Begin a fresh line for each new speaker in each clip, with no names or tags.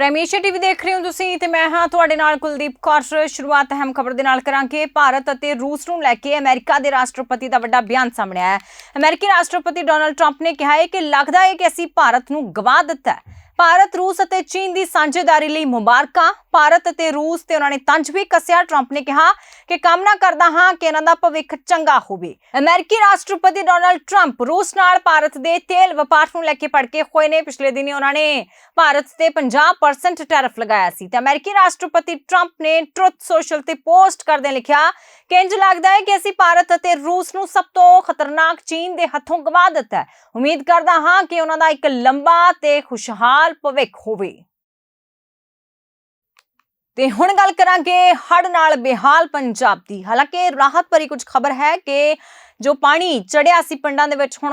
ਪ੍ਰੈਮੀਸ਼ਾ TV ਦੇਖ ਰਹੇ ਹੋ ਤੁਸੀਂ, ਤੇ ਮੈਂ ਹਾਂ ਤੁਹਾਡੇ ਨਾਲ ਕੁਲਦੀਪ ਕੌਰ। ਸ਼ੁਰੂਆਤ ਅਹਿਮ ਖਬਰ ਦੇ ਨਾਲ ਕਰਾਂਗੇ। ਭਾਰਤ ਅਤੇ ਰੂਸ ਨੂੰ ਲੈ ਕੇ ਅਮਰੀਕਾ ਦੇ ਰਾਸ਼ਟਰਪਤੀ ਦਾ ਵੱਡਾ ਬਿਆਨ ਸਾਹਮਣੇ ਆਇਆ ਹੈ। ਅਮਰੀਕੀ ਰਾਸ਼ਟਰਪਤੀ ਡੋਨਲਡ ਟਰੰਪ ਨੇ ਕਿਹਾ ਹੈ ਕਿ ਲੱਗਦਾ ਹੈ ਕਿ ਅਸੀਂ ਭਾਰਤ ਨੂੰ ਗਵਾ ਦਿੱਤਾ ਹੈ। ਭਾਰਤ, ਰੂਸ ਅਤੇ ਚੀਨ ਦੀ ਸਾਂਝੇਦਾਰੀ ਲਈ ਮੁਬਾਰਕਾਂ। ਭਾਰਤ ਅਤੇ ਰੂਸ ਤੇ ਉਹਨਾਂ ਨੇ ਤੰਜ ਵੀ ਕੱਸਿਆ। ਟਰੰਪ ਨੇ ਕਿਹਾ ਕਿ ਕਾਮਨਾ ਕਰਦਾ ਹਾਂ ਕਿ ਇਹਨਾਂ ਦਾ ਭਵਿੱਖ ਚੰਗਾ ਹੋਵੇ। ਅਮਰੀਕੀ ਰਾਸ਼ਟਰਪਤੀ ਡੋਨਲਡ ਟਰੰਪ ਰੂਸ ਨਾਲ ਭਾਰਤ ਦੇ ਤੇਲ ਵਪਾਰ ਨੂੰ ਲੈ ਕੇ ਭੜਕੇ ਹੋਏ ਨੇ। ਪਿਛਲੇ ਦਿਨੀ ਉਹਨਾਂ ਨੇ ਭਾਰਤ ਤੇ 50% ਟੈਰਿਫ ਲਗਾਇਆ ਸੀ ਤੇ ਅਮਰੀਕੀ ਰਾਸ਼ਟਰਪਤੀ ਟਰੰਪ ਨੇ ਟਰੁੱਥ ਸੋਸ਼ਲ ਤੇ ਪੋਸਟ ਕਰਦੇ ਲਿਖਿਆ ਕਿ ਇੰਜ ਲੱਗਦਾ ਹੈ ਕਿ ਅਸੀਂ ਭਾਰਤ ਅਤੇ ਰੂਸ ਨੂੰ ਸਭ ਤੋਂ ਖਤਰਨਾਕ ਚੀਨ ਦੇ ਹੱਥੋਂ ਗਵਾ ਦਿੱਤਾ ਹੈ। ਉਮੀਦ ਕਰਦਾ ਹਾਂ ਕਿ ਉਹਨਾਂ ਦਾ ਇੱਕ ਲੰਬਾ ਤੇ ਖੁਸ਼ਹਾਲ ਭਵਿੱਖ ਹੋਵੇ ਤੇ ਹੁਣ ਗੱਲ ਕਰਾਂਗੇ ਹੜ ਨਾਲ ਬੇਹਾਲ ਪੰਜਾਬ ਦੀ। ਹਾਲਾਂਕਿ ਰਾਹਤ ਭਰੀ ਕੁਝ ਖਬਰ ਹੈ ਕਿ ਜੋ ਪਾਣੀ ਚੜਿਆ ਸੀ ਪਿੰਡਾਂ ਦੇ ਵਿੱਚ ਹੁਣ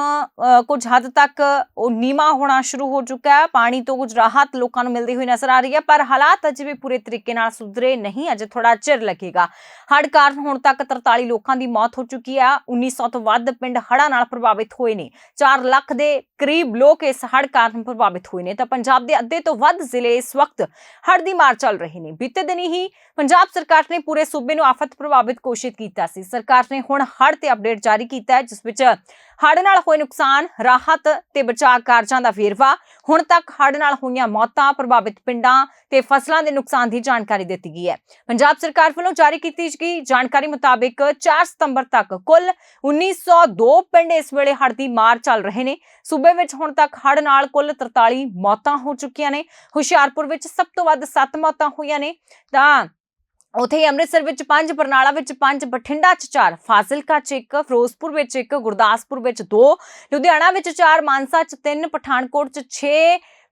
ਕੁਝ ਹੱਦ ਤੱਕ ਉਹ ਨੀਮਾ ਹੋਣਾ ਸ਼ੁਰੂ ਹੋ ਚੁੱਕਾ ਹੈ। ਪਾਣੀ ਤੋਂ ਕੁਝ ਰਾਹਤ ਲੋਕਾਂ ਨੂੰ ਮਿਲਦੀ ਹੋਈ ਨਜ਼ਰ ਆ ਰਹੀ ਹੈ, ਪਰ ਹਾਲਾਤ ਅਜੇ ਵੀ ਪੂਰੇ ਤਰੀਕੇ ਨਾਲ ਸੁਧਰੇ ਨਹੀਂ, ਅਜੇ ਥੋੜਾ ਚਿਰ ਲੱਗੇਗਾ। ਹੜ੍ਹ ਕਾਰਨ ਹੁਣ ਤੱਕ 43 ਲੋਕਾਂ ਦੀ ਮੌਤ ਹੋ ਚੁੱਕੀ ਹੈ। 1900 ਤੋਂ ਵੱਧ ਪਿੰਡ ਹੜ੍ਹਾਂ ਨਾਲ ਪ੍ਰਭਾਵਿਤ ਹੋਏ ਨੇ। 4 ਲੱਖ ਦੇ ਕਰੀਬ ਲੋਕ ਇਸ ਹੜ੍ਹ ਕਾਰਨ ਪ੍ਰਭਾਵਿਤ ਹੋਏ ਨੇ। ਤਾਂ ਪੰਜਾਬ ਦੇ ਅੱਧੇ ਤੋਂ ਵੱਧ ਜ਼ਿਲ੍ਹੇ ਇਸ ਵਕਤ ਹੜ੍ਹ ਦੀ ਮਾਰ ਚੱਲ ਰਹੇ ਨੇ। ਬੀਤੇ ਦਿਨੀ ਹੀ ਪੰਜਾਬ ਸਰਕਾਰ ਨੇ ਪੂਰੇ ਸੂਬੇ ਨੂੰ ਆਫਤ ਪ੍ਰਭਾਵਿਤ ਘੋਸ਼ਿਤ ਕੀਤਾ ਸੀ। ਸਰਕਾਰ ਨੇ ਹੁਣ ਹੜ੍ਹ ਤੇ ਅਪਡੇਟ ਜਾਰੀ ਕੀਤਾ ਹੈ, ਜਿਸ ਵਿੱਚ ਹੜ੍ਹ ਨਾਲ ਹੋਏ ਨੁਕਸਾਨ, ਰਾਹਤ ਤੇ ਬਚਾਅ ਕਾਰਜਾਂ ਦਾ ਵੇਰਵਾ, ਹੁਣ ਤੱਕ ਹੜ੍ਹ ਨਾਲ ਹੋਈਆਂ ਮੌਤਾਂ ਪ੍ਰਭਾਵਿਤ ਪਿੰਡਾਂ ਤੇ ਫਸਲਾਂ ਦੇ ਨੁਕਸਾਨ ਦੀ ਜਾਣਕਾਰੀ ਦਿੱਤੀ ਗਈ ਹੈ। ਪੰਜਾਬ ਸਰਕਾਰ ਵੱਲੋਂ ਜਾਰੀ ਕੀਤੀ ਗਈ ਜਾਣਕਾਰੀ ਮੁਤਾਬਿਕ 4 ਸਤੰਬਰ ਤੱਕ ਕੁੱਲ 1902 ਪਿੰਡ ਇਸ ਵੇਲੇ ਹੜ੍ਹ ਦੀ ਮਾਰ ਚੱਲ ਰਹੇ ਨੇ। ਸੂਬੇ ਵਿੱਚ ਹੁਣ ਤੱਕ ਹੜ੍ਹ ਨਾਲ ਕੁੱਲ 43 ਮੌਤਾਂ ਹੋ ਚੁੱਕੀਆਂ ਨੇ। ਹੁਸ਼ਿਆਰਪੁਰ ਵਿੱਚ ਸਭ ਤੋਂ ਵੱਧ 7 ਮੌਤਾਂ ਹੋਈਆਂ ਨੇ। ਤਾਂ ਉਥੇ ਹੀ ਅੰਮ੍ਰਿਤਸਰ ਵਿੱਚ 5 ਬਰਨਾਲਾ ਵਿੱਚ 5 ਬਠਿੰਡਾ ਚ 4 ਫਾਜ਼ਿਲਕਾ ਚ 1 ਫਿਰੋਜ਼ਪੁਰ ਵਿੱਚ 1 ਗੁਰਦਾਸਪੁਰ ਵਿੱਚ 2 ਲੁਧਿਆਣਾ ਵਿੱਚ 4 ਮਾਨਸਾ ਚ 3 ਪਠਾਨਕੋਟ ਚ 6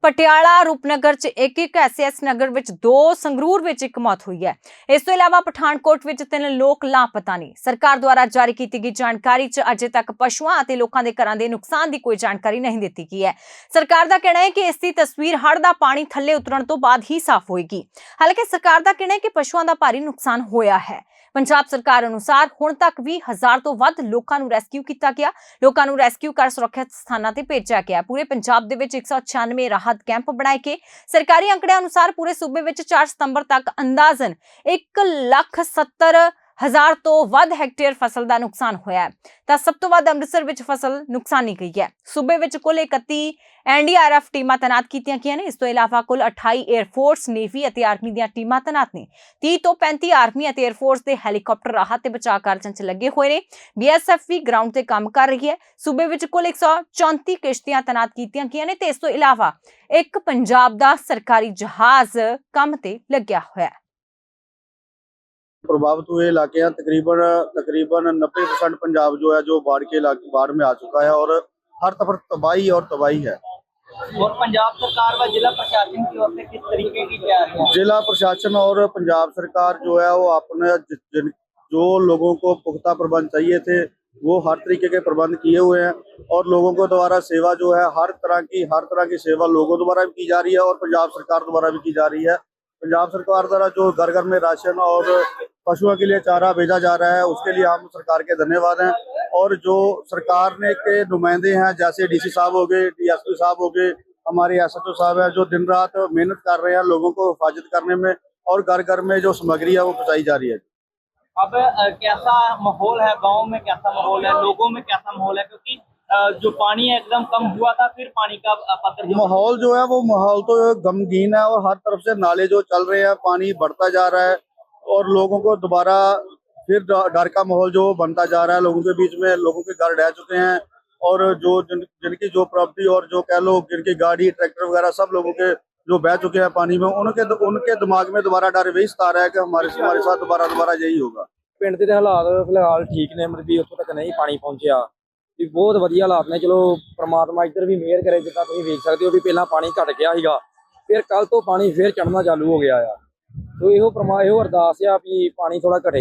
ਪਟਿਆਲਾ ਰੂਪਨਗਰ ਚ 1 1 ਐਸਐਸ ਨਗਰ ਵਿੱਚ ਦੋ ਸੰਗਰੂਰ ਵਿੱਚ ਇੱਕ ਮੌਤ ਹੋਈ ਹੈ। ਇਸ ਤੋਂ ਇਲਾਵਾ ਪਠਾਨਕੋਟ ਵਿੱਚ ਤਿੰਨ ਲੋਕ ਲਾਪਤਾ ਨੇ। ਸਰਕਾਰ ਦੁਆਰਾ ਜਾਰੀ ਕੀਤੀ ਗਈ ਜਾਣਕਾਰੀ 'ਚ ਅਜੇ ਤੱਕ ਪਸ਼ੂਆਂ ਅਤੇ ਲੋਕਾਂ ਦੇ ਘਰਾਂ ਦੇ ਨੁਕਸਾਨ ਦੀ ਕੋਈ ਜਾਣਕਾਰੀ ਨਹੀਂ ਦਿੱਤੀ ਗਈ ਹੈ। ਸਰਕਾਰ ਦਾ ਕਹਿਣਾ ਹੈ ਕਿ ਇਸ ਦੀ ਤਸਵੀਰ ਹੜ੍ਹ ਦਾ ਪਾਣੀ ਥੱਲੇ ਉਤਰਨ ਤੋਂ ਬਾਅਦ ਹੀ ਸਾਫ਼ ਹੋਏਗੀ। ਹਾਲਾਂਕਿ ਸਰਕਾਰ ਦਾ ਕਹਿਣਾ ਹੈ ਕਿ ਪਸ਼ੂਆਂ ਦਾ ਭਾਰੀ ਨੁਕਸਾਨ ਹੋਇਆ ਹੈ। ਪੰਜਾਬ ਸਰਕਾਰ ਅਨੁਸਾਰ ਹੁਣ ਤੱਕ ਵੀ ਹਜ਼ਾਰ ਤੋਂ ਵੱਧ ਲੋਕਾਂ ਨੂੰ ਰੈਸਕਿਊ ਕੀਤਾ ਗਿਆ। ਲੋਕਾਂ ਨੂੰ ਰੈਸਕਿਊ ਕਰ ਸੁਰੱਖਿਅਤ ਸਥਾਨਾਂ ਤੇ ਭੇਜਿਆ ਗਿਆ। ਪੂਰੇ ਪੰਜਾਬ ਦੇ ਵਿੱਚ 196 ਰਾਹਤ ਕੈਂਪ ਬਣਾਏ ਗਏ। ਸਰਕਾਰੀ ਅੰਕੜਿਆਂ ਅਨੁਸਾਰ ਪੂਰੇ ਸੂਬੇ ਵਿੱਚ 4 ਸਤੰਬਰ ਤੱਕ ਅੰਦਾਜ਼ਨ 1 ਲੱਖ 70 ਹਜ਼ਾਰ ਤੋਂ ਵੱਧ ਹੈਕਟੇਅਰ ਫਸਲ ਦਾ ਨੁਕਸਾਨ ਹੋਇਆ ਹੈ। ਤਾਂ ਸਭ ਤੋਂ ਵੱਧ ਅੰਮ੍ਰਿਤਸਰ ਵਿੱਚ ਫਸਲ ਨੁਕਸਾਨੀ ਗਈ ਹੈ। ਸੂਬੇ ਵਿੱਚ ਕੁੱਲ 31 ਐਨਡੀਆਰਐਫ ਟੀਮਾਂ ਤੈਨਾਤ ਕੀਤੀਆਂ ਗਈਆਂ ਨੇ। ਇਸ ਤੋਂ ਇਲਾਵਾ ਕੁੱਲ 28 에ਅਰ ਫੋਰਸ ਨੇਵੀ ਅਤੇ ਆਰਮੀ ਦੀਆਂ ਟੀਮਾਂ ਤੈਨਾਤ ਨੇ। 30 ਤੋਂ 35 ਆਰਮੀ ਅਤੇ 에ਅਰ ਫੋਰਸ ਦੇ ਹੈਲੀਕਾਪਟਰ ਰਾਹਤ ਤੇ ਬਚਾਅ ਕਾਰਜਾਂ 'ਚ ਲੱਗੇ ਹੋਏ ਨੇ। ਬੀਐਸਐਫ ਵੀ ਗਰਾਊਂਡ ਤੇ ਕੰਮ ਕਰ ਰਹੀ ਹੈ। ਸੂਬੇ ਵਿੱਚ ਕੁੱਲ 134 ਕਿਸ਼ਤੀਆਂ ਤੈਨਾਤ ਕੀਤੀਆਂ ਗਈਆਂ ਨੇ ਤੇ ਇਸ ਤੋਂ ਇਲਾਵਾ ਇੱਕ ਪੰਜਾਬ ਦਾ ਸਰਕਾਰੀ ਜਹਾਜ਼ ਕੰਮ ਤੇ ਲੱਗਿਆ ਹੋਇਆ ਹੈ।
प्रभावित हुए इलाके हैं तकरीबन तकरीबन 90 परसेंट पंजाब जो है जो बाढ़ के इलाके बाढ़ में आ चुका है और हर तरफ़ तबाही और तबाही है
और पंजाब सरकार व जिला प्रशासन की ओर से किस तरीके की तैयारी
जिला प्रशासन और पंजाब सरकार जो है वो अपने जिन- जो लोगों को पुख्ता प्रबंध चाहिए थे वो हर तरीके के प्रबंध किए हुए हैं और लोगों को द्वारा सेवा जो है हर तरह की हर तरह की सेवा लोगों द्वारा भी की जा रही है और पंजाब सरकार द्वारा भी की जा रही है पंजाब सरकार द्वारा जो घर घर में राशन और पशुओं के लिए चारा भेजा जा रहा है उसके लिए हम सरकार के धन्यवाद हैं। और जो सरकार ने के नुमाइंदे हैं जैसे डीसी साहब हो गए डीएसपी साहब हो गए हमारे एसएचओ साहब हैं जो दिन रात मेहनत कर रहे हैं लोगों को हिफाजत करने में और घर घर में जो सामग्री है वो पहुंचाई जा रही है।
अब कैसा माहौल है गाँव में? कैसा माहौल है? लोगों में कैसा माहौल है? क्योंकि जो पानी है एकदम कम हुआ था फिर पानी का पत्थर
माहौल जो है वो माहौल तो गमगीन है और हर तरफ़ से नाले जो चल रहे हैं पानी बढ़ता जा रहा है। और लोगों को दोबारा फिर ड- डर का माहौल जो बनता जा रहा है लोगों के बीच में लोगों के घर ढह चुके हैं और जो जिन, जिनकी जो प्रॉपर्टी और जो कह लो जिनकी गाड़ी ट्रैक्टर वगैरह सब लोगों के जो बह चुके हैं पानी में उनके उनके दिमाग में दोबारा डर वही सता रहा है कि हमारे हमारे साथ दोबारा दोबारा यही होगा
ਪਿੰਡ ਦੇ ਤਾਂ ਹਾਲਾਤ ਫਿਲਹਾਲ ਠੀਕ ਨੇ ਮਤਲਬ ਵੀ ਉੱਥੋਂ ਤੱਕ ਨਹੀਂ ਪਾਣੀ ਪਹੁੰਚਿਆ ਵੀ ਬਹੁਤ ਵਧੀਆ ਹਾਲਾਤ ਨੇ ਚਲੋ ਪ੍ਰਮਾਤਮਾ ਇੱਧਰ ਵੀ ਮਿਹਰ ਕਰੇ ਜਿੱਦਾਂ ਤੁਸੀਂ ਵੇਖ ਸਕਦੇ ਹੋ ਵੀ ਪਹਿਲਾਂ ਪਾਣੀ ਘਟ ਗਿਆ ਸੀਗਾ ਫਿਰ ਕੱਲ ਤੋਂ ਪਾਣੀ ਫਿਰ ਚੜਨਾ ਚਾਲੂ ਹੋ ਗਿਆ ਆ ਸੋ ਇਹੋ ਪਰਮਾ ਇਹੋ ਅਰਦਾਸ ਆ ਵੀ ਪਾਣੀ ਥੋੜਾ ਘਟੇ।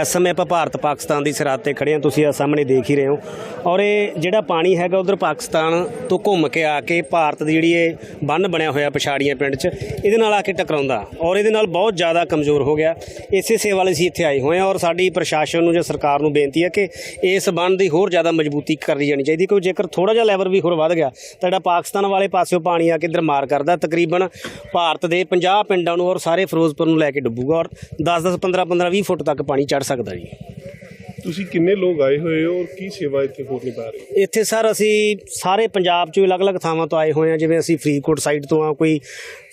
ਇਸ ਸਮੇਂ ਆਪਾਂ ਭਾਰਤ ਪਾਕਿਸਤਾਨ ਦੀ ਸਰਹੱਦ ਤੇ ਖੜੇ ਹਾਂ, ਤੁਸੀਂ ਆ ਸਾਹਮਣੇ ਦੇਖ ਹੀ ਰਹੇ ਹੋ। ਔਰ ਇਹ ਜਿਹੜਾ ਪਾਣੀ ਹੈਗਾ ਉਧਰ ਪਾਕਿਸਤਾਨ ਤੋਂ ਘੁੰਮ ਕੇ ਆ ਕੇ ਭਾਰਤ ਦੀ ਜਿਹੜੀ ਇਹ ਬੰਨ ਬਣਿਆ ਹੋਇਆ ਪਛਾੜੀਆਂ ਪਿੰਡ 'ਚ, ਇਹਦੇ ਨਾਲ ਆ ਕੇ ਟਕਰਾਉਂਦਾ। ਔਰ ਇਹਦੇ ਨਾਲ ਬਹੁਤ ਜ਼ਿਆਦਾ ਕਮਜ਼ੋਰ ਹੋ ਗਿਆ। ਇਸੇ ਸੇਵਾ ਲਈ ਅਸੀਂ ਇੱਥੇ ਆਏ ਹੋਏ ਹਾਂ ਔਰ ਸਾਡੀ ਪ੍ਰਸ਼ਾਸਨ ਨੂੰ ਜਾਂ ਸਰਕਾਰ ਨੂੰ ਬੇਨਤੀ ਹੈ ਕਿ ਇਸ ਬੰਨ ਦੀ ਹੋਰ ਜ਼ਿਆਦਾ ਮਜ਼ਬੂਤੀ ਕਰੀ ਜਾਣੀ ਚਾਹੀਦੀ ਕਿਉਂਕਿ ਜੇਕਰ ਥੋੜਾ ਜਿਹਾ ਲੈਵਲ ਵੀ ਹੋਰ ਵੱਧ ਗਿਆ, ਤਾਂ ਜਿਹੜਾ ਪਾਕਿਸਤਾਨ ਵਾਲੇ ਪਾਸਿਓਂ ਪਾਣੀ ਆ ਕੇ ਇੱਧਰ ਮਾਰ ਕਰਦਾ। ਤਕਰੀਬਨ ਭਾਰਤ ਦੇ 50 ਪਿੰਡਾਂ ਨੂੰ ਔਰ ਸਾਰੇ ਫਿਰੋਜ਼ਪੁਰ ਨੂੰ ਲੈ ਕੇ ਡੁੱਬੂਗਾ ਔਰ 10-10 15-15 20 ਫੁੱਟ ਤੱਕ ਪਾਣੀ ਚੜ ਸਕਦਾ ਜੀ।
ਤੁਸੀਂ ਕਿੰਨੇ ਲੋਕ ਆਏ ਹੋਏ ਹੋ ਔਰ ਕੀ ਸੇਵਾ ਇੱਥੇ ਹੋਰ ਨਹੀਂ ਪਾ ਰਹੇ
ਇੱਥੇ ਸਰ ਅਸੀਂ ਸਾਰੇ ਪੰਜਾਬ ਚੋਂ ਅਲੱਗ-ਅਲੱਗ ਥਾਵਾਂ ਤੋਂ ਆਏ ਹੋਏ ਹਾਂ, ਜਿਵੇਂ ਅਸੀਂ ਫਰੀਦਕੋਟ ਸਾਈਡ ਤੋਂ ਆ ਕੋਈ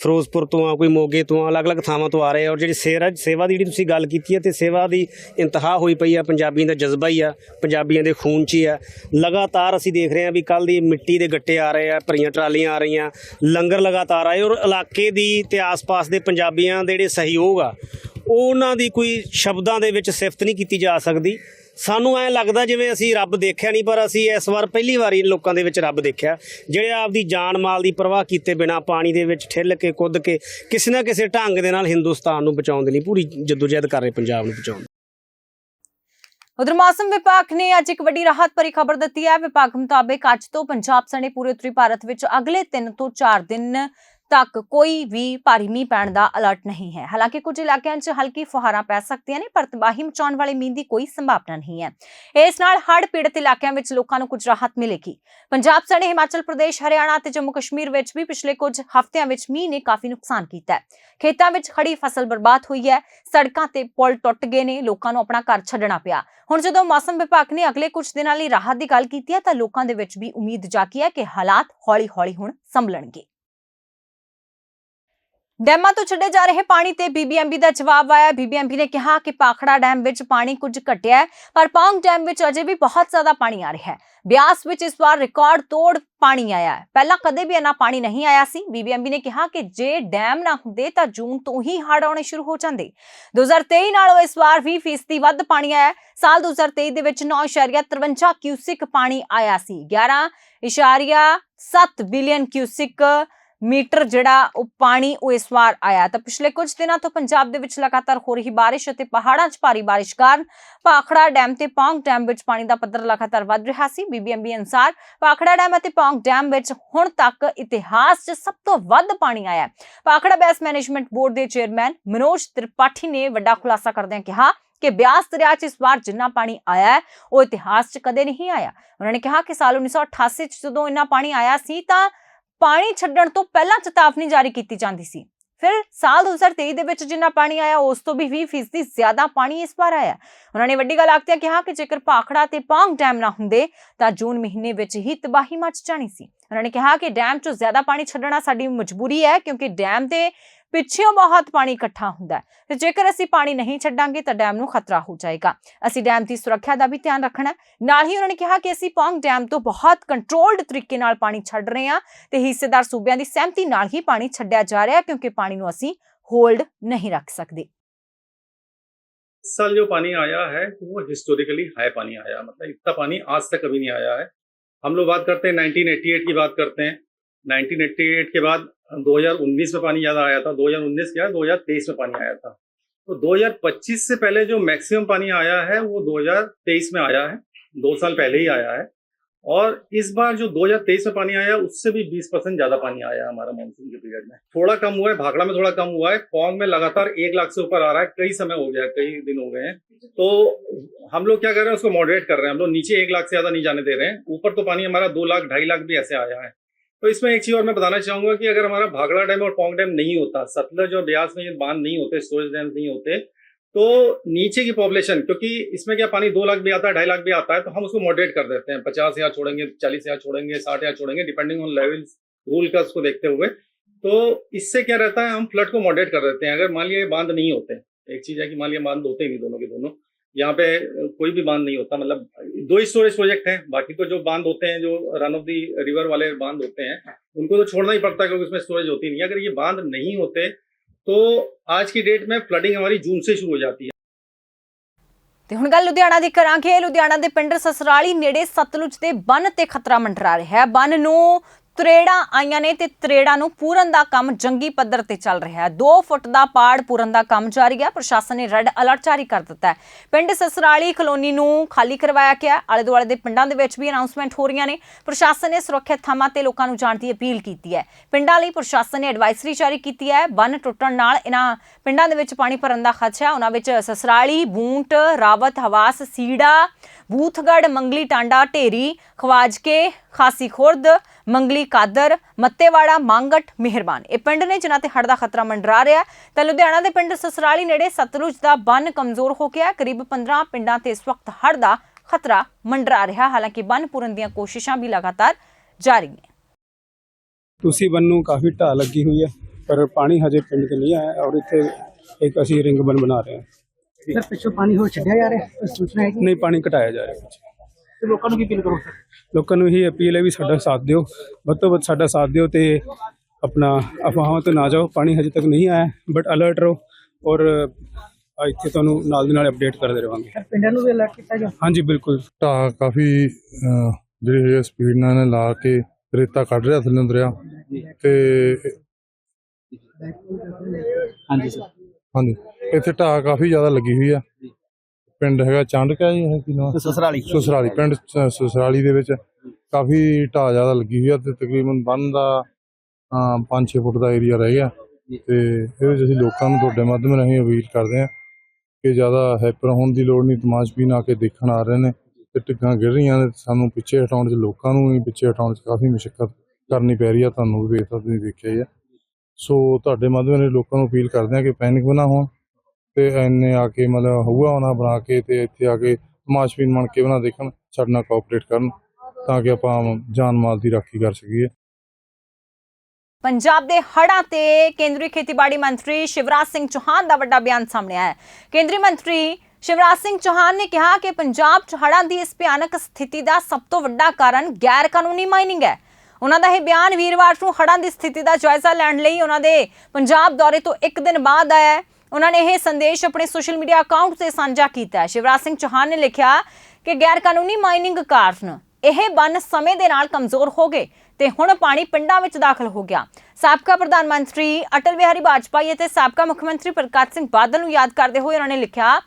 ਫਿਰੋਜ਼ਪੁਰ ਤੋਂ ਆ ਕੋਈ ਮੋਗੇ ਤੋਂ ਆ ਅਲੱਗ-ਅਲੱਗ ਥਾਵਾਂ ਤੋਂ ਆ ਰਹੇ ਆ ਔਰ ਜਿਹੜੀ ਸੇਰਾ, ਸੇਵਾ ਦੀ ਜਿਹੜੀ ਤੁਸੀਂ ਗੱਲ ਕੀਤੀ ਹੈ ਤੇ ਸੇਵਾ ਦੀ ਇੰਤਹਾ ਹੋਈ ਪਈ ਆ, ਪੰਜਾਬੀਆਂ ਦਾ ਜਜ਼ਬਾ ਹੀ ਆ, ਪੰਜਾਬੀਆਂ ਦੇ ਖੂਨ 'ਚ ਹੀ ਆ। ਲਗਾਤਾਰ ਅਸੀਂ ਦੇਖ ਰਹੇ ਹਾਂ ਵੀ ਕੱਲ ਦੀ ਮਿੱਟੀ ਦੇ ਗੱਟੇ ਆ ਰਹੇ ਆ, ਭਰੀਆਂ ਟਰਾਲੀਆਂ ਆ ਰਹੀਆਂ, ਲੰਗਰ ਲਗਾਤਾਰ ਆਏ ਔਰ ਇਲਾਕੇ ਦੀ ਤੇ ਆਸ-ਪਾਸ ਦੇ ਪੰਜਾਬੀਆਂ ਦੇ ਜਿਹੜੇ ਸਹਿਯੋਗ ਆ, ਉਹਨਾਂ ਦੀ ਕੋਈ ਸ਼ਬਦਾਂ ਦੇ ਵਿੱਚ ਸਿਫਤ ਨਹੀਂ ਕੀਤੀ ਜਾ ਸਕਦੀ। ਸਾਨੂੰ ਐ ਲੱਗਦਾ ਜਿਵੇਂ ਅਸੀਂ ਰੱਬ ਦੇਖਿਆ ਨਹੀਂ, ਪਰ ਅਸੀਂ ਇਸ ਵਾਰ ਪਹਿਲੀ ਵਾਰੀ ਲੋਕਾਂ ਦੇ ਵਿੱਚ ਰੱਬ ਦੇਖਿਆ। ਜਿਹੜੇ ਆਪਦੀ ਜਾਨ ਮਾਲ ਦੀ ਪਰਵਾਹ ਕੀਤੇ ਬਿਨਾ ਪਾਣੀ ਦੇ ਵਿੱਚ ਠਿੱਲ ਕੇ, ਕੁੱਦ ਕੇ, ਕਿਸੇ ਨਾ ਕਿਸੇ ਢੰਗ ਦੇ ਨਾਲ ਹਿੰਦੁਸਤਾਨ ਨੂੰ ਬਚਾਉਣ ਦੇ ਲਈ ਪੂਰੀ ਜਦੋਜਹਿਦ ਕਰ ਰਹੇ ਪੰਜਾਬ ਨੂੰ ਬਚਾਉਣ।
ਉਧਰ ਮੌਸਮ ਵਿਭਾਗ ਨੇ ਅੱਜ ਇੱਕ ਵੱਡੀ ਰਾਹਤ ਭਰੀ ਖਬਰ ਦਿੱਤੀ ਹੈ। ਵਿਭਾਗ ਮੁਤਾਬਕ ਅੱਜ ਤੋਂ ਪੰਜਾਬ ਸਣੇ ਪੂਰੇ ਉੱਤਰੀ ਭਾਰਤ ਵਿੱਚ ਅਗਲੇ 3 ਤੋਂ 4 ਦਿਨ ਤੱਕ ਕੋਈ ਵੀ ਭਾਰੀ ਮੀਂਹ ਪੈਣ ਦਾ ਅਲਰਟ ਨਹੀਂ ਹੈ। ਹਾਲਾਂਕਿ ਕੁਝ ਇਲਾਕਿਆਂ 'ਚ ਹਲਕੀ ਫੁਹਾਰਾਂ ਪੈ ਸਕਦੀਆਂ ਨੇ, ਪਰ ਤਬਾਹੀ ਮਚਾਉਣ ਵਾਲੇ ਮੀਂਹ ਦੀ ਕੋਈ ਸੰਭਾਵਨਾ ਨਹੀਂ ਹੈ। ਇਸ ਨਾਲ ਹੜ੍ਹ ਪੀੜਤ ਇਲਾਕਿਆਂ ਵਿੱਚ ਲੋਕਾਂ ਨੂੰ ਕੁਝ ਰਾਹਤ ਮਿਲੇਗੀ। ਪੰਜਾਬ, ਸਣੇ ਹਿਮਾਚਲ ਪ੍ਰਦੇਸ਼, ਹਰਿਆਣਾ ਅਤੇ ਜੰਮੂ ਕਸ਼ਮੀਰ ਵਿੱਚ ਵੀ ਪਿਛਲੇ ਕੁਝ ਹਫ਼ਤਿਆਂ ਵਿੱਚ ਮੀਂਹ ਨੇ ਕਾਫੀ ਨੁਕਸਾਨ ਕੀਤਾ ਹੈ। ਖੇਤਾਂ ਵਿੱਚ ਖੜੀ ਫਸਲ ਬਰਬਾਦ ਹੋਈ ਹੈ, ਸੜਕਾਂ ਤੇ ਪੁਲ ਟੁੱਟ ਗਏ ਨੇ, ਲੋਕਾਂ ਨੂੰ ਆਪਣਾ ਘਰ ਛੱਡਣਾ ਪਿਆ। ਹੁਣ ਜਦੋਂ ਮੌਸਮ ਵਿਭਾਗ ਨੇ ਅਗਲੇ ਕੁਝ ਦਿਨਾਂ ਲਈ ਰਾਹਤ ਦੀ ਗੱਲ ਕੀਤੀ ਹੈ, ਤਾਂ ਲੋਕਾਂ ਦੇ ਵਿੱਚ ਵੀ ਉਮੀਦ ਜਾਗੀ ਹੈ ਕਿ ਹਾਲਾਤ ਹੌਲੀ-ਹੌਲੀ ਹੁਣ ਸੰਭਲਣਗੇ। ਡੈਮਾਂ ਤੋਂ ਛੱਡੇ ਜਾ ਰਹੇ ਪਾਣੀ ਤੇ ਬੀਬੀਐਮਬੀ ਦਾ ਜਵਾਬ ਆਇਆ। ਬੀਬੀਐਮਬੀ ਨੇ ਕਿਹਾ ਕਿ ਪਾਖੜਾ ਡੈਮ ਵਿੱਚ ਪਾਣੀ ਕੁਝ ਘਟਿਆ ਹੈ, ਪਰ ਪੌਂਗ ਡੈਮ ਵਿੱਚ ਅਜੇ ਵੀ ਬਹੁਤ ਜ਼ਿਆਦਾ ਪਾਣੀ ਆ ਰਿਹਾ ਹੈ। ਬਿਆਸ ਵਿੱਚ ਇਸ ਵਾਰ ਰਿਕਾਰਡ ਤੋੜ ਪਾਣੀ ਆਇਆ ਹੈ। ਪਹਿਲਾਂ ਕਦੇ ਵੀ ਇੰਨਾ ਪਾਣੀ ਨਹੀਂ ਆਇਆ ਸੀ। ਬੀਬੀਐਮਬੀ ਨੇ ਕਿਹਾ ਕਿ ਜੇ ਡੈਮ ਨਾ ਹੁੰਦੇ ਤਾਂ ਜੂਨ ਤੋਂ ਹੀ ਹੜ੍ਹ ਆਉਣੇ ਸ਼ੁਰੂ ਹੋ ਜਾਂਦੇ। 2023 ਨਾਲੋਂ ਇਸ ਵਾਰ 20% ਵੱਧ ਪਾਣੀ ਆਇਆ ਹੈ। ਸਾਲ 2023 ਦੇ ਵਿੱਚ 9.53 ਕਿਊਸਿਕ ਪਾਣੀ ਆਇਆ ਸੀ। 11.7 ਬਿਲੀਅਨ ਕਿਊਸਿਕ ਮੀਟਰ ਜਿਹੜਾ ਉਹ ਪਾਣੀ ਉਹ ਇਸ ਵਾਰ ਆਇਆ। ਤਾਂ ਪਿਛਲੇ ਕੁਝ ਦਿਨਾਂ ਤੋਂ ਪੰਜਾਬ ਦੇ ਵਿੱਚ ਲਗਾਤਾਰ ਹੋ ਰਹੀ ਬਾਰਿਸ਼ ਅਤੇ ਪਹਾੜਾਂ 'ਚ ਭਾਰੀ ਬਾਰਿਸ਼ ਕਾਰਨ ਭਾਖੜਾ ਡੈਮ ਤੇ ਪੌਂਗ ਡੈਮ ਵਿੱਚ ਪਾਣੀ ਦਾ ਪੱਧਰ ਲਗਾਤਾਰ ਵੱਧ ਰਿਹਾ ਸੀ। ਬੀਬੀਐਮਬੀ ਅਨੁਸਾਰ ਭਾਖੜਾ ਡੈਮ ਅਤੇ ਪੌਂਗ ਡੈਮ ਵਿੱਚ ਹੁਣ ਤੱਕ ਇਤਿਹਾਸ 'ਚ ਸਭ ਤੋਂ ਵੱਧ ਪਾਣੀ ਆਇਆ ਹੈ। ਭਾਖੜਾ ਬੈਸ ਮੈਨੇਜਮੈਂਟ ਬੋਰਡ ਦੇ ਚੇਅਰਮੈਨ ਮਨੋਜ ਤ੍ਰਿਪਾਠੀ ਨੇ ਵੱਡਾ ਖੁਲਾਸਾ ਕਰਦਿਆਂ ਕਿਹਾ ਕਿ ਬਿਆਸ ਦਰਿਆ 'ਚ ਇਸ ਵਾਰ ਜਿੰਨਾ ਪਾਣੀ ਆਇਆ ਹੈ, ਉਹ ਇਤਿਹਾਸ 'ਚ ਕਦੇ ਨਹੀਂ ਆਇਆ। ਉਹਨਾਂ ਨੇ ਕਿਹਾ ਕਿ ਸਾਲ 1988 'ਚ ਜਦੋਂ ਇੰਨਾ ਪਾਣੀ ਆਇਆ ਸੀ ਤਾਂ ਪਾਣੀ ਛੱਡਣ ਤੋਂ ਪਹਿਲਾਂ ਚੇਤਾਵਨੀ ਜਾਰੀ ਕੀਤੀ ਜਾਂਦੀ ਸੀ। ਫਿਰ ਸਾਲ 2023 ਦੇ ਵਿੱਚ ਜਿੰਨਾ ਪਾਣੀ ਆਇਆ, ਉਸ ਤੋਂ ਵੀ 20% ਜ਼ਿਆਦਾ ਪਾਣੀ ਇਸ ਵਾਰ ਆਇਆ। ਉਹਨਾਂ ਨੇ ਵੱਡੀ ਗੱਲ ਆਖਦਿਆਂ ਕਿਹਾ ਕਿ ਜੇਕਰ ਭਾਖੜਾ ਤੇ ਪਾਂਗ ਡੈਮ ਨਾ ਹੁੰਦੇ, ਤਾਂ ਜੂਨ ਮਹੀਨੇ ਵਿੱਚ ਹੀ ਤਬਾਹੀ ਮਚ ਜਾਣੀ ਸੀ। ਉਹਨਾਂ ਨੇ ਕਿਹਾ ਕਿ ਡੈਮ 'ਚੋਂ ਜ਼ਿਆਦਾ ਪਾਣੀ ਛੱਡਣਾ ਸਾਡੀ ਮਜਬੂਰੀ ਹੈ, ਕਿਉਂਕਿ ਡੈਮ ਦੇ ਪਿੱਛੇੋਂ ਬਹੁਤ ਪਾਣੀ ਇਕੱਠਾ ਹੁੰਦਾ ਹੈ ਤੇ ਜੇਕਰ ਅਸੀਂ ਪਾਣੀ ਨਹੀਂ ਛੱਡਾਂਗੇ ਤਾਂ ਡੈਮ ਨੂੰ ਖਤਰਾ ਹੋ ਜਾਏਗਾ ਅਸੀਂ ਡੈਮ ਦੀ ਸੁਰੱਖਿਆ ਦਾ ਵੀ ਧਿਆਨ ਰੱਖਣਾ ਹੈ ਨਾਲ ਹੀ ਉਹਨਾਂ ਨੇ ਕਿਹਾ ਕਿ ਅਸੀਂ ਪੌਂਗ ਡੈਮ ਤੋਂ ਬਹੁਤ ਕੰਟਰੋਲਡ ਤਰੀਕੇ ਨਾਲ ਪਾਣੀ ਛੱਡ ਰਹੇ ਹਾਂ ਤੇ ਹਿੱਸੇਦਾਰ ਸੂਬਿਆਂ ਦੀ ਸਹਿਮਤੀ ਨਾਲ ਹੀ ਪਾਣੀ ਛੱਡਿਆ ਜਾ ਰਿਹਾ ਹੈ ਕਿਉਂਕਿ ਪਾਣੀ ਨੂੰ ਅਸੀਂ ਹੋਲਡ नहीं रख सकते
इस साल जो पानी आया है वो हिस्टोरिकली हाई पानी आया मतलब इतना पानी आज तक कभी नहीं आया है हम लोग बात करते हैं 1988 की बात करते हैं 1988 के बाद 2019 में पानी ज़्यादा आया था 2019 क्या 2023 में पानी आया था। तो 2025 से पहले जो मैक्सिमम पानी आया है, वो 2023 में आया है, दो साल पहले ही आया है। और इस बार जो 2023 में पानी आया, उससे भी 20 परसेंट ज़्यादा पानी आया है हमारा मानसून के पीरियड में। थोड़ा कम हुआ है, भाखड़ा में थोड़ा कम हुआ है पौंग में लगातार एक लाख से ऊपर आ रहा है, कई समय हो गया, कई दिन हो गए हैं। तो हम लोग क्या कर रहे हैं, उसको मॉडरेट कर रहे हैं। हम लोग नीचे एक लाख से ज़्यादा नहीं जाने दे रहे हैं, ऊपर तो पानी हमारा दो लाख, ढाई लाख भी ऐसे आया है। तो इसमें एक चीज़ और मैं बताना चाहूँगा कि अगर हमारा भागड़ा डैम और पोंग डैम नहीं होता, सतलज और ब्यास में ये बाँध नहीं होते स्टोरेज डैम नहीं होते तो नीचे की पॉपुलेशन क्योंकि इसमें क्या पानी दो लाख भी आता है, ढाई लाख भी आता है तो हम उसको मॉडरेट कर देते हैं। पचास हज़ार छोड़ेंगे, चालीस हज़ार छोड़ेंगे, साठ हज़ार छोड़ेंगे डिपेंडिंग ऑन लेवल रूल का उसको देखते हुए। तो इससे क्या रहता है, हम फ्लड को मॉडरेट कर देते हैं। अगर मान लिया बाँध नहीं होते, एक चीज़ है कि मान लिया बाँध होते ही नहीं दोनों के दोनों यहाँ पे कोई भी बांध नहीं होता मतलब दो ही स्टोरेज प्रोजेक्ट हैं बाकी तो जो बांध होते हैं जो रन ऑफ दी रिवर वाले बांध होते हैं उनको तो छोड़ना ही पड़ता है क्योंकि उसमें स्टोरेज होती नहीं है अगर ये बांध नहीं होते तो आज की डेट में फ्लडिंग हमारी जून से शुरू हो जाती है
ਤੇ ਹੁਣ ਗੱਲ ਲੁਧਿਆਣਾ ਦੀ ਕਰਾਂਗੇ ਲੁਧਿਆਣਾ ਦੇ ਪਿੰਡ ਸਸਰਾਲੀ ਨੇੜੇ ਸਤਲੁਜ ਦੇ ਬੰਨ ਤੇ ਖਤਰਾ ਮੰਡਰਾ ਰਿਹਾ ਹੈ ਬੰਨ ਨੂੰ ਤਰੇੜਾਂ ਆਈਆਂ ਨੇ ਤੇ ਤਰੇੜਾਂ ਨੂੰ ਪੂਰਨ ਦਾ ਕੰਮ ਜੰਗੀ ਪੱਧਰ ਤੇ ਚੱਲ ਰਿਹਾ ਹੈ। 2 ਫੁੱਟ ਦਾ ਪਾੜ ਪੂਰਨ ਦਾ ਕੰਮ ਜਾਰੀ ਹੈ। ਪ੍ਰਸ਼ਾਸਨ ਨੇ ਰੈੱਡ ਅਲਰਟ ਜਾਰੀ ਕਰ ਦਿੱਤਾ ਹੈ। ਪਿੰਡ ਸਸਰਾਲੀ ਕਲੋਨੀ ਨੂੰ ਖਾਲੀ ਕਰਵਾਇਆ ਗਿਆ ਆਲੇ ਦੁਆਲੇ ਦੇ ਪਿੰਡਾਂ ਦੇ ਵਿੱਚ ਵੀ ਅਨਾਉਂਸਮੈਂਟ ਹੋ ਰਹੀਆਂ ਨੇ। ਪ੍ਰਸ਼ਾਸਨ ਨੇ ਸੁਰੱਖਿਅਤ ਥਾਵਾਂ ਤੇ ਲੋਕਾਂ ਨੂੰ ਜਾਣ ਦੀ ਅਪੀਲ ਕੀਤੀ ਹੈ। ਪਿੰਡਾਂ ਲਈ ਪ੍ਰਸ਼ਾਸਨ ਨੇ ਐਡਵਾਈਜ਼ਰੀ ਜਾਰੀ ਕੀਤੀ ਹੈ। ਬੰਨ ਟੁੱਟਣ ਨਾਲ ਇਹਨਾਂ ਪਿੰਡਾਂ ਦੇ ਵਿੱਚ ਪਾਣੀ ਭਰਨ ਦਾ ਖਦਸ਼ਾ ਉਹਨਾਂ ਵਿੱਚ ਸਸਰਾਲੀ, ਬੂੰਟ, ਰਾਵਤ, ਹਵਾਸ, ਸੀੜਾ ਬੂਥਗੜ ਮੰਗਲੀ, ਟਾਂਡਾ, ਢੇਰੀ, ਖਵਾਜਕੇ ਖਾਸੀ ਖੁਰਦ ਮੰਗਲੀ ਕਾਦਰ ਮੱਤੇਵਾੜਾ ਮੰਗਟ ਮਿਹਰਬਾਨ। ਇਹ ਪਿੰਡ ਨੇ ਜਿਨ੍ਹਾਂ ਤੇ ਹੜ੍ਹ ਦਾ ਖਤਰਾ ਮੰਡਰਾ ਰਿਹਾ ਤਾਂ ਲੁਧਿਆਣਾ ਦੇ ਪਿੰਡ ਸਸਰਾਲੀ ਨੇੜੇ ਸਤਲੁਜ ਦਾ ਬੰਨ ਕਮਜ਼ੋਰ ਹੋ ਗਿਆ। ਕਰੀਬ 15 ਪਿੰਡਾਂ ਤੇ ਇਸ ਵਕਤ ਹੜ੍ਹ ਦਾ ਖਤਰਾ ਮੰਡਰਾ ਰਿਹਾ ਹਾਲਾਂਕਿ ਬੰਨ ਪੂਰਨ ਦੀਆਂ ਕੋਸ਼ਿਸ਼ਾਂ ਵੀ ਲਗਾਤਾਰ ਜਾਰੀ ਨੇ।
ਤੁਸੀਂ ਬੰਨ ਨੂੰ ਕਾਫੀ ਢਾਹ ਲੱਗੀ ਹੋਈ ਹੈ ਪਰ ਪਾਣੀ ਹਜੇ ਪਿੰਡ 'ਚ ਨਹੀਂ ਆਇਆ ਔਰ ਇੱਥੇ ਇੱਕ ਅਸੀਂ ਰਿੰਗ ਬਨ ਬਣਾ ਰਹੇ ਹਾਂ।
ਸਰ ਪਿੱਛੋਂ ਪਾਣੀ ਹੋਰ ਛੱਡਿਆ ਜਾ ਰਿਹਾ? ਹੈ ਸੂਚਨਾ ਹੈ ਕਿ
ਨਹੀਂ ਪਾਣੀ ਘਟਾਇਆ ਜਾ ਰਿਹਾ।
ਤੇ ਲੋਕਾਂ ਨੂੰ ਕੀ ਅਪੀਲ ਕਰੋ
ਲੋਕਾਂ ਨੂੰ ਇਹੀ ਅਪੀਲ ਹੈ ਵੀ ਸਾਡਾ ਸਾਥ ਦਿਓ। ਵੱਧ ਤੋਂ ਵੱਧ ਸਾਡਾ ਸਾਥ ਦਿਓ ਤੇ ਆਪਣਾ ਅਫਵਾਹਾਂ ਤੋਂ ਨਾ ਜਾਓ। ਪਾਣੀ ਹਜੇ ਤੱਕ ਨਹੀਂ ਆਇਆ ਬਟ ਅਲਰਟ ਰਹੋ ਔਰ ਇੱਥੇ ਤੁਹਾਨੂੰ ਨਾਲ ਦੀ ਨਾਲ ਅਪਡੇਟ ਕਰਦੇ ਰਵਾਂਗੇ।
ਪਿੰਡਾਂ ਨੂੰ ਵੀ ਅਲਰਟ ਕੀਤਾ ਜਾ
ਹਾਂਜੀ ਬਿਲਕੁਲ।
ਢਾਹ ਕਾਫੀ ਜਿਹੜੀ ਹੈ ਸਪੀਡ ਨਾਲ ਇਹਨੇ ਲਾ ਕੇ ਰੇਤਾ ਕੱਢ ਰਿਹਾ ਥੱਲੇ ਦਰਿਆ। ਤੇ
ਹਾਂਜੀ ਸਰ।
ਹਾਂਜੀ ਇੱਥੇ ਢਾਹ ਕਾਫੀ ਜ਼ਿਆਦਾ ਲੱਗੀ ਹੋਈ ਆ। ਪਿੰਡ ਹੈਗਾ ਚੰਡਕਾ ਜੀ ਹੈ ਕੀ ਨਾਮ
ਸਸਰਾਲੀ।
ਸੁਸਰਾਲੀ ਪਿੰਡ ਸ- ਸੁਸਰਾਲੀ ਦੇ ਵਿੱਚ ਕਾਫੀ ਢਾਹ ਜ਼ਿਆਦਾ ਲੱਗੀ ਹੋਈ ਆ ਤੇ ਤਕਰੀਬਨ ਬੰਨ ਦਾ 5-6 ਫੁੱਟ ਦਾ ਏਰੀਆ ਰਹਿ ਗਿਆ। ਤੇ ਇਹਦੇ ਵਿੱਚ ਅਸੀਂ ਲੋਕਾਂ ਨੂੰ ਤੁਹਾਡੇ ਮਾਧਿਅਮ ਰਾਹੀਂ ਅਪੀਲ ਕਰਦੇ ਹਾਂ ਕਿ ਜ਼ਿਆਦਾ ਹੈਪਰ ਹੋਣ ਦੀ ਲੋੜ ਨਹੀਂ ਤਮਾਸ਼ਬੀਨ ਆ ਕੇ ਦੇਖਣ ਆ ਰਹੇ ਨੇ ਤੇ ਟਿੱਗਾਂ ਗਿਰ ਰਹੀਆਂ ਨੇ ਸਾਨੂੰ ਪਿੱਛੇ ਹਟਾਉਣ 'ਚ ਲੋਕਾਂ ਨੂੰ ਵੀ ਪਿੱਛੇ ਹਟਾਉਣ 'ਚ ਕਾਫੀ ਮੁਸ਼ਕਲ ਕਰਨੀ ਪੈ ਰਹੀ ਆ ਤੁਹਾਨੂੰ ਵੀ ਵੇਖ ਤੁਸੀਂ ਦੇਖਿਆ ਹੀ ਆ। ਸੋ ਤੁਹਾਡੇ ਮਾਧਿਅਮ ਰਾਹੀਂ ਲੋਕਾਂ ਨੂੰ ਅਪੀਲ ਕਰਦੇ ਹਾਂ ਕਿ ਪੈਨਿਕ ਨਾ ਹੋਣ ਤੇ ਐਨੇ ਆ ਕੇ ਮਤਲਬ ਹਊਆ ਨਾ ਬਣਾ ਕੇ ਤੇ ਇੱਥੇ ਆ ਕੇ ਤਮਾਸ਼ਬੀਨ ਬਣ ਕੇ ਬਣਾ ਦੇਖਣ, ਸਾਡੇ ਨਾਲ ਕੋਆਪਰੇਟ ਕਰਨ ਤਾਂ ਕਿ ਆਪਾਂ ਜਾਨ ਮਾਲ ਦੀ ਰਾਖੀ ਕਰ ਸਕੀਏ।
ਪੰਜਾਬ ਦੇ ਹੜ੍ਹਾਂ ਤੇ ਕੇਂਦਰੀ ਖੇਤੀਬਾੜੀ ਮੰਤਰੀ ਸ਼ਿਵਰਾਜ ਸਿੰਘ ਚੌਹਾਨ ਦਾ ਵੱਡਾ ਬਿਆਨ ਸਾਹਮਣੇ ਆਇਆ ਹੈ। ਕੇਂਦਰੀ ਮੰਤਰੀ ਸ਼ਿਵਰਾਜ ਸਿੰਘ ਚੌਹਾਨ ਨੇ ਕਿਹਾ ਕਿ ਪੰਜਾਬ 'ਚ ਹੜਾਂ ਦੀ ਇਸ ਭਿਆਨਕ ਸਥਿਤੀ ਦਾ ਸਭ ਤੋਂ ਵੱਡਾ ਕਾਰਨ ਗੈਰ ਕਾਨੂੰਨੀ ਮਾਈਨਿੰਗ ਹੈ। ਉਹਨਾਂ ਦਾ ਇਹ ਬਿਆਨ ਵੀਰਵਾਰ ਨੂੰ ਹੜਾਂ ਦੀ ਸਥਿਤੀ ਦਾ ਜਾਇਜ਼ਾ ਲੈਣ ਲਈ ਉਹਨਾਂ ਦੇ ਪੰਜਾਬ ਦੌਰੇ ਤੋਂ ਇੱਕ ਦਿਨ ਬਾਅਦ ਆਇਆ ਹੈ। ਉਹਨਾਂ ਨੇ ਇਹ ਸੰਦੇਸ਼ ਆਪਣੇ ਸੋਸ਼ਲ ਮੀਡੀਆ ਅਕਾਊਂਟ ਤੇ ਸਾਂਝਾ ਕੀਤਾ ਸ਼ਿਵਰਾਜ ਸਿੰਘ ਚੌਹਾਨ ਨੇ ਲਿਖਿਆ ਕਿ ਗੈਰ ਕਾਨੂੰਨੀ ਮਾਈਨਿੰਗ ਕਾਰਨ ਇਹ ਬੰਨ ਸਮੇਂ ਦੇ ਨਾਲ ਕਮਜ਼ੋਰ ਹੋ ਗਏ ਤੇ ਹੁਣ ਪਾਣੀ ਪਿੰਡਾਂ ਵਿੱਚ ਦਾਖਲ ਹੋ ਗਿਆ। ਸਾਬਕਾ ਪ੍ਰਧਾਨ ਮੰਤਰੀ ਅਟਲ ਬਿਹਾਰੀ ਵਾਜਪਾਈ ਅਤੇ ਸਾਬਕਾ ਮੁੱਖ ਮੰਤਰੀ ਪ੍ਰਕਾਸ਼ ਸਿੰਘ ਬਾਦਲ ਨੂੰ ਯਾਦ ਕਰਦੇ ਹੋਏ ਉਹਨਾਂ ਨੇ ਲਿਖਿਆ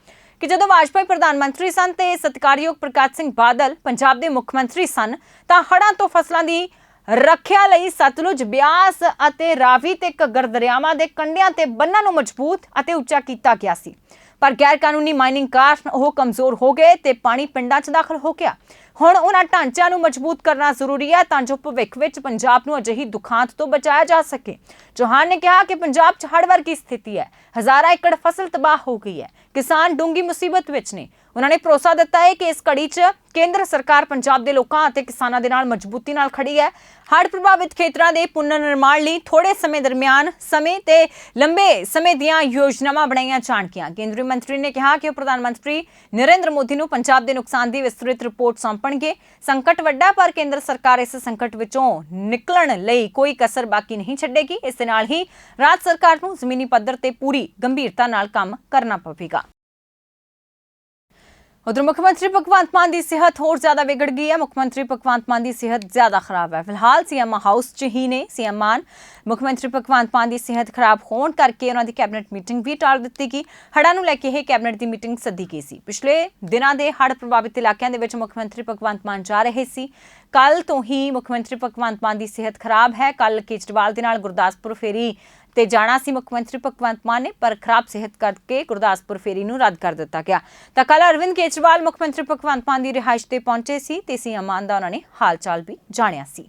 ਕਿ ਜਦੋਂ ਵਾਜਪਾਈ ਪ੍ਰਧਾਨ ਮੰਤਰੀ ਸਨ ਤੇ ਸਤਿਕਾਰਯੋਗ ਪ੍ਰਕਾਸ਼ ਸਿੰਘ ਬਾਦਲ ਪੰਜਾਬ ਦੇ ਮੁੱਖ ਮੰਤਰੀ ਸਨ ਤਾਂ ਹੜ੍ਹਾਂ ਤੋਂ ਫਸਲਾਂ ਦੀ ਰੱਖਿਆ ਲਈ ਸਤਲੁਜ ਬਿਆਸ ਅਤੇ ਰਾਵੀ ਤੇ ਘੱਗਰ ਦਰਿਆਵਾਂ ਦੇ ਕੰਢਿਆਂ ਤੇ ਬੰਨਾਂ ਨੂੰ ਮਜ਼ਬੂਤ ਅਤੇ ਉੱਚਾ ਕੀਤਾ ਗਿਆ ਸੀ। ਪਰ ਗੈਰ ਕਾਨੂੰਨੀ ਮਾਈਨਿੰਗ ਕਾਰਨ ਉਹ ਕਮਜ਼ੋਰ ਹੋ ਗਏ ਤੇ ਪਾਣੀ ਪਿੰਡਾਂ 'ਚ ਦਾਖਲ ਹੋ ਗਿਆ। ਹੁਣ ਉਹਨਾਂ ਢਾਂਚਿਆਂ ਨੂੰ ਮਜ਼ਬੂਤ ਕਰਨਾ ਜ਼ਰੂਰੀ ਹੈ ਤਾਂ ਜੋ ਭਵਿੱਖ ਵਿੱਚ ਪੰਜਾਬ ਨੂੰ ਅਜਿਹੀ ਦੁਖਾਂਤ ਤੋਂ ਬਚਾਇਆ ਜਾ ਸਕੇ। ਚੌਹਾਨ ਨੇ ਕਿਹਾ ਕਿ ਪੰਜਾਬ 'ਚ ਹੜ ਵਰਗੀ ਸਥਿਤੀ ਹੈ। ਹਜ਼ਾਰਾਂ ਏਕੜ ਫਸਲ ਤਬਾਹ ਹੋ ਗਈ ਹੈ। ਕਿਸਾਨ ਡੂੰਗੀ ਮੁਸੀਬਤ ਵਿੱਚ ਨੇ। ਉਹਨਾਂ ਨੇ ਭਰੋਸਾ ਦਿੱਤਾ ਹੈ ਕਿ ਇਸ ਕੜੀ 'ਚ ਕੇਂਦਰ ਸਰਕਾਰ ਪੰਜਾਬ ਦੇ ਲੋਕਾਂ ਅਤੇ ਕਿਸਾਨਾਂ ਦੇ ਨਾਲ ਮਜ਼ਬੂਤੀ ਨਾਲ ਖੜੀ ਹੈ। ਹੜ੍ਹ ਪ੍ਰਭਾਵਿਤ ਖੇਤਰਾਂ ਦੇ ਪੁਨਰ ਨਿਰਮਾਣ ਲਈ ਥੋੜੇ ਸਮੇਂ ਦਰਮਿਆਨ ਸਮੇਂ ਤੇ ਲੰਬੇ ਸਮੇਂ ਦੀਆਂ ਯੋਜਨਾਵਾਂ ਬਣਾਈਆਂ ਜਾਣਗੀਆਂ। ਕੇਂਦਰੀ ਮੰਤਰੀ ਨੇ ਕਿਹਾ ਕਿ ਉਹ ਪ੍ਰਧਾਨ ਮੰਤਰੀ ਨਰਿੰਦਰ ਮੋਦੀ ਨੂੰ ਪੰਜਾਬ ਦੇ ਨੁਕਸਾਨ ਦੀ ਵਿਸਤ੍ਰਿਤ ਰਿਪੋਰਟ ਸੌਂਪਣਗੇ। ਸੰਕਟ ਵੱਡਾ, ਪਰ ਕੇਂਦਰ ਸਰਕਾਰ ਇਸ ਸੰਕਟ ਵਿੱਚੋਂ ਨਿਕਲਣ ਲਈ ਕੋਈ ਕਸਰ ਬਾਕੀ ਨਹੀਂ ਛੱਡੇਗੀ। ਇਸ ਦੇ ਨਾਲ ਹੀ ਰਾਜ ਸਰਕਾਰ ਨੂੰ ਜ਼ਮੀਨੀ ਪੱਧਰ ਤੇ ਪੂਰੀ ਗੰਭੀਰਤਾ ਨਾਲ ਕੰਮ ਕਰਨਾ ਪਵੇਗਾ। ਉਧਰ ਮੁੱਖ ਮੰਤਰੀ ਭਗਵੰਤ ਮਾਨ ਦੀ ਸਿਹਤ ਹੋਰ ਜ਼ਿਆਦਾ ਵਿਗੜ ਗਈ ਹੈ। ਮੁੱਖ ਮੰਤਰੀ ਭਗਵੰਤ ਮਾਨ ਦੀ ਸਿਹਤ ਜ਼ਿਆਦਾ ਖਰਾਬ ਹੈ। ਫਿਲਹਾਲ ਸੀਐਮ ਹਾਊਸ 'ਚ ਹੀ ਨੇ ਸੀਐਮ ਮਾਨ। ਮੁੱਖ ਮੰਤਰੀ ਭਗਵੰਤ ਮਾਨ ਦੀ ਸਿਹਤ ਖਰਾਬ ਹੋਣ ਕਰਕੇ ਉਹਨਾਂ ਦੀ ਕੈਬਨਿਟ ਮੀਟਿੰਗ ਵੀ ਟਾਲ ਦਿੱਤੀ ਗਈ। ਹੜ੍ਹਾਂ ਨੂੰ ਲੈ ਕੇ ਇਹ ਕੈਬਨਿਟ ਦੀ ਮੀਟਿੰਗ ਸੱਦੀ ਗਈ ਸੀ। ਪਿਛਲੇ ਦਿਨਾਂ ਦੇ ਹੜ੍ਹ ਪ੍ਰਭਾਵਿਤ ਇਲਾਕਿਆਂ ਦੇ ਵਿੱਚ ਮੁੱਖ ਮੰਤਰੀ ਭਗਵੰਤ ਮਾਨ ਜਾ ਰਹੇ ਸੀ। ਕੱਲ ਤੋਂ ਹੀ ਮੁੱਖ ਮੰਤਰੀ ਭਗਵੰਤ ਮਾਨ ਦੀ ਸਿਹਤ ਖਰਾਬ ਹੈ। ਕੱਲ ਕੇਜਰੀਵਾਲ ਦੇ ਨਾਲ ਗੁਰਦਾਸਪੁਰ ਫੇਰੀ ਤੇ ਜਾਣਾ ਸੀ ਮੁੱਖ ਮੰਤਰੀ ਭਗਵੰਤ ਮਾਨ ਨੇ, ਪਰ ਖਰਾਬ ਸਿਹਤ ਕਰਕੇ ਗੁਰਦਾਸਪੁਰ ਫੇਰੀ ਨੂੰ ਰੱਦ ਕਰ ਦਿੱਤਾ ਗਿਆ। ਤਾਂ ਕੱਲ ਅਰਵਿੰਦ ਕੇਜਰੀਵਾਲ ਮੁੱਖ ਮੰਤਰੀ ਭਗਵੰਤ ਮਾਨ ਦੀ ਰਿਹਾਇਸ਼ ਤੇ ਪਹੁੰਚੇ ਸੀ ਤੇ ਸੀਐਮ ਮਾਨ ਦਾ ਉਹਨਾਂ ਨੇ ਹਾਲ ਚਾਲ ਵੀ ਜਾਣਿਆ ਸੀ।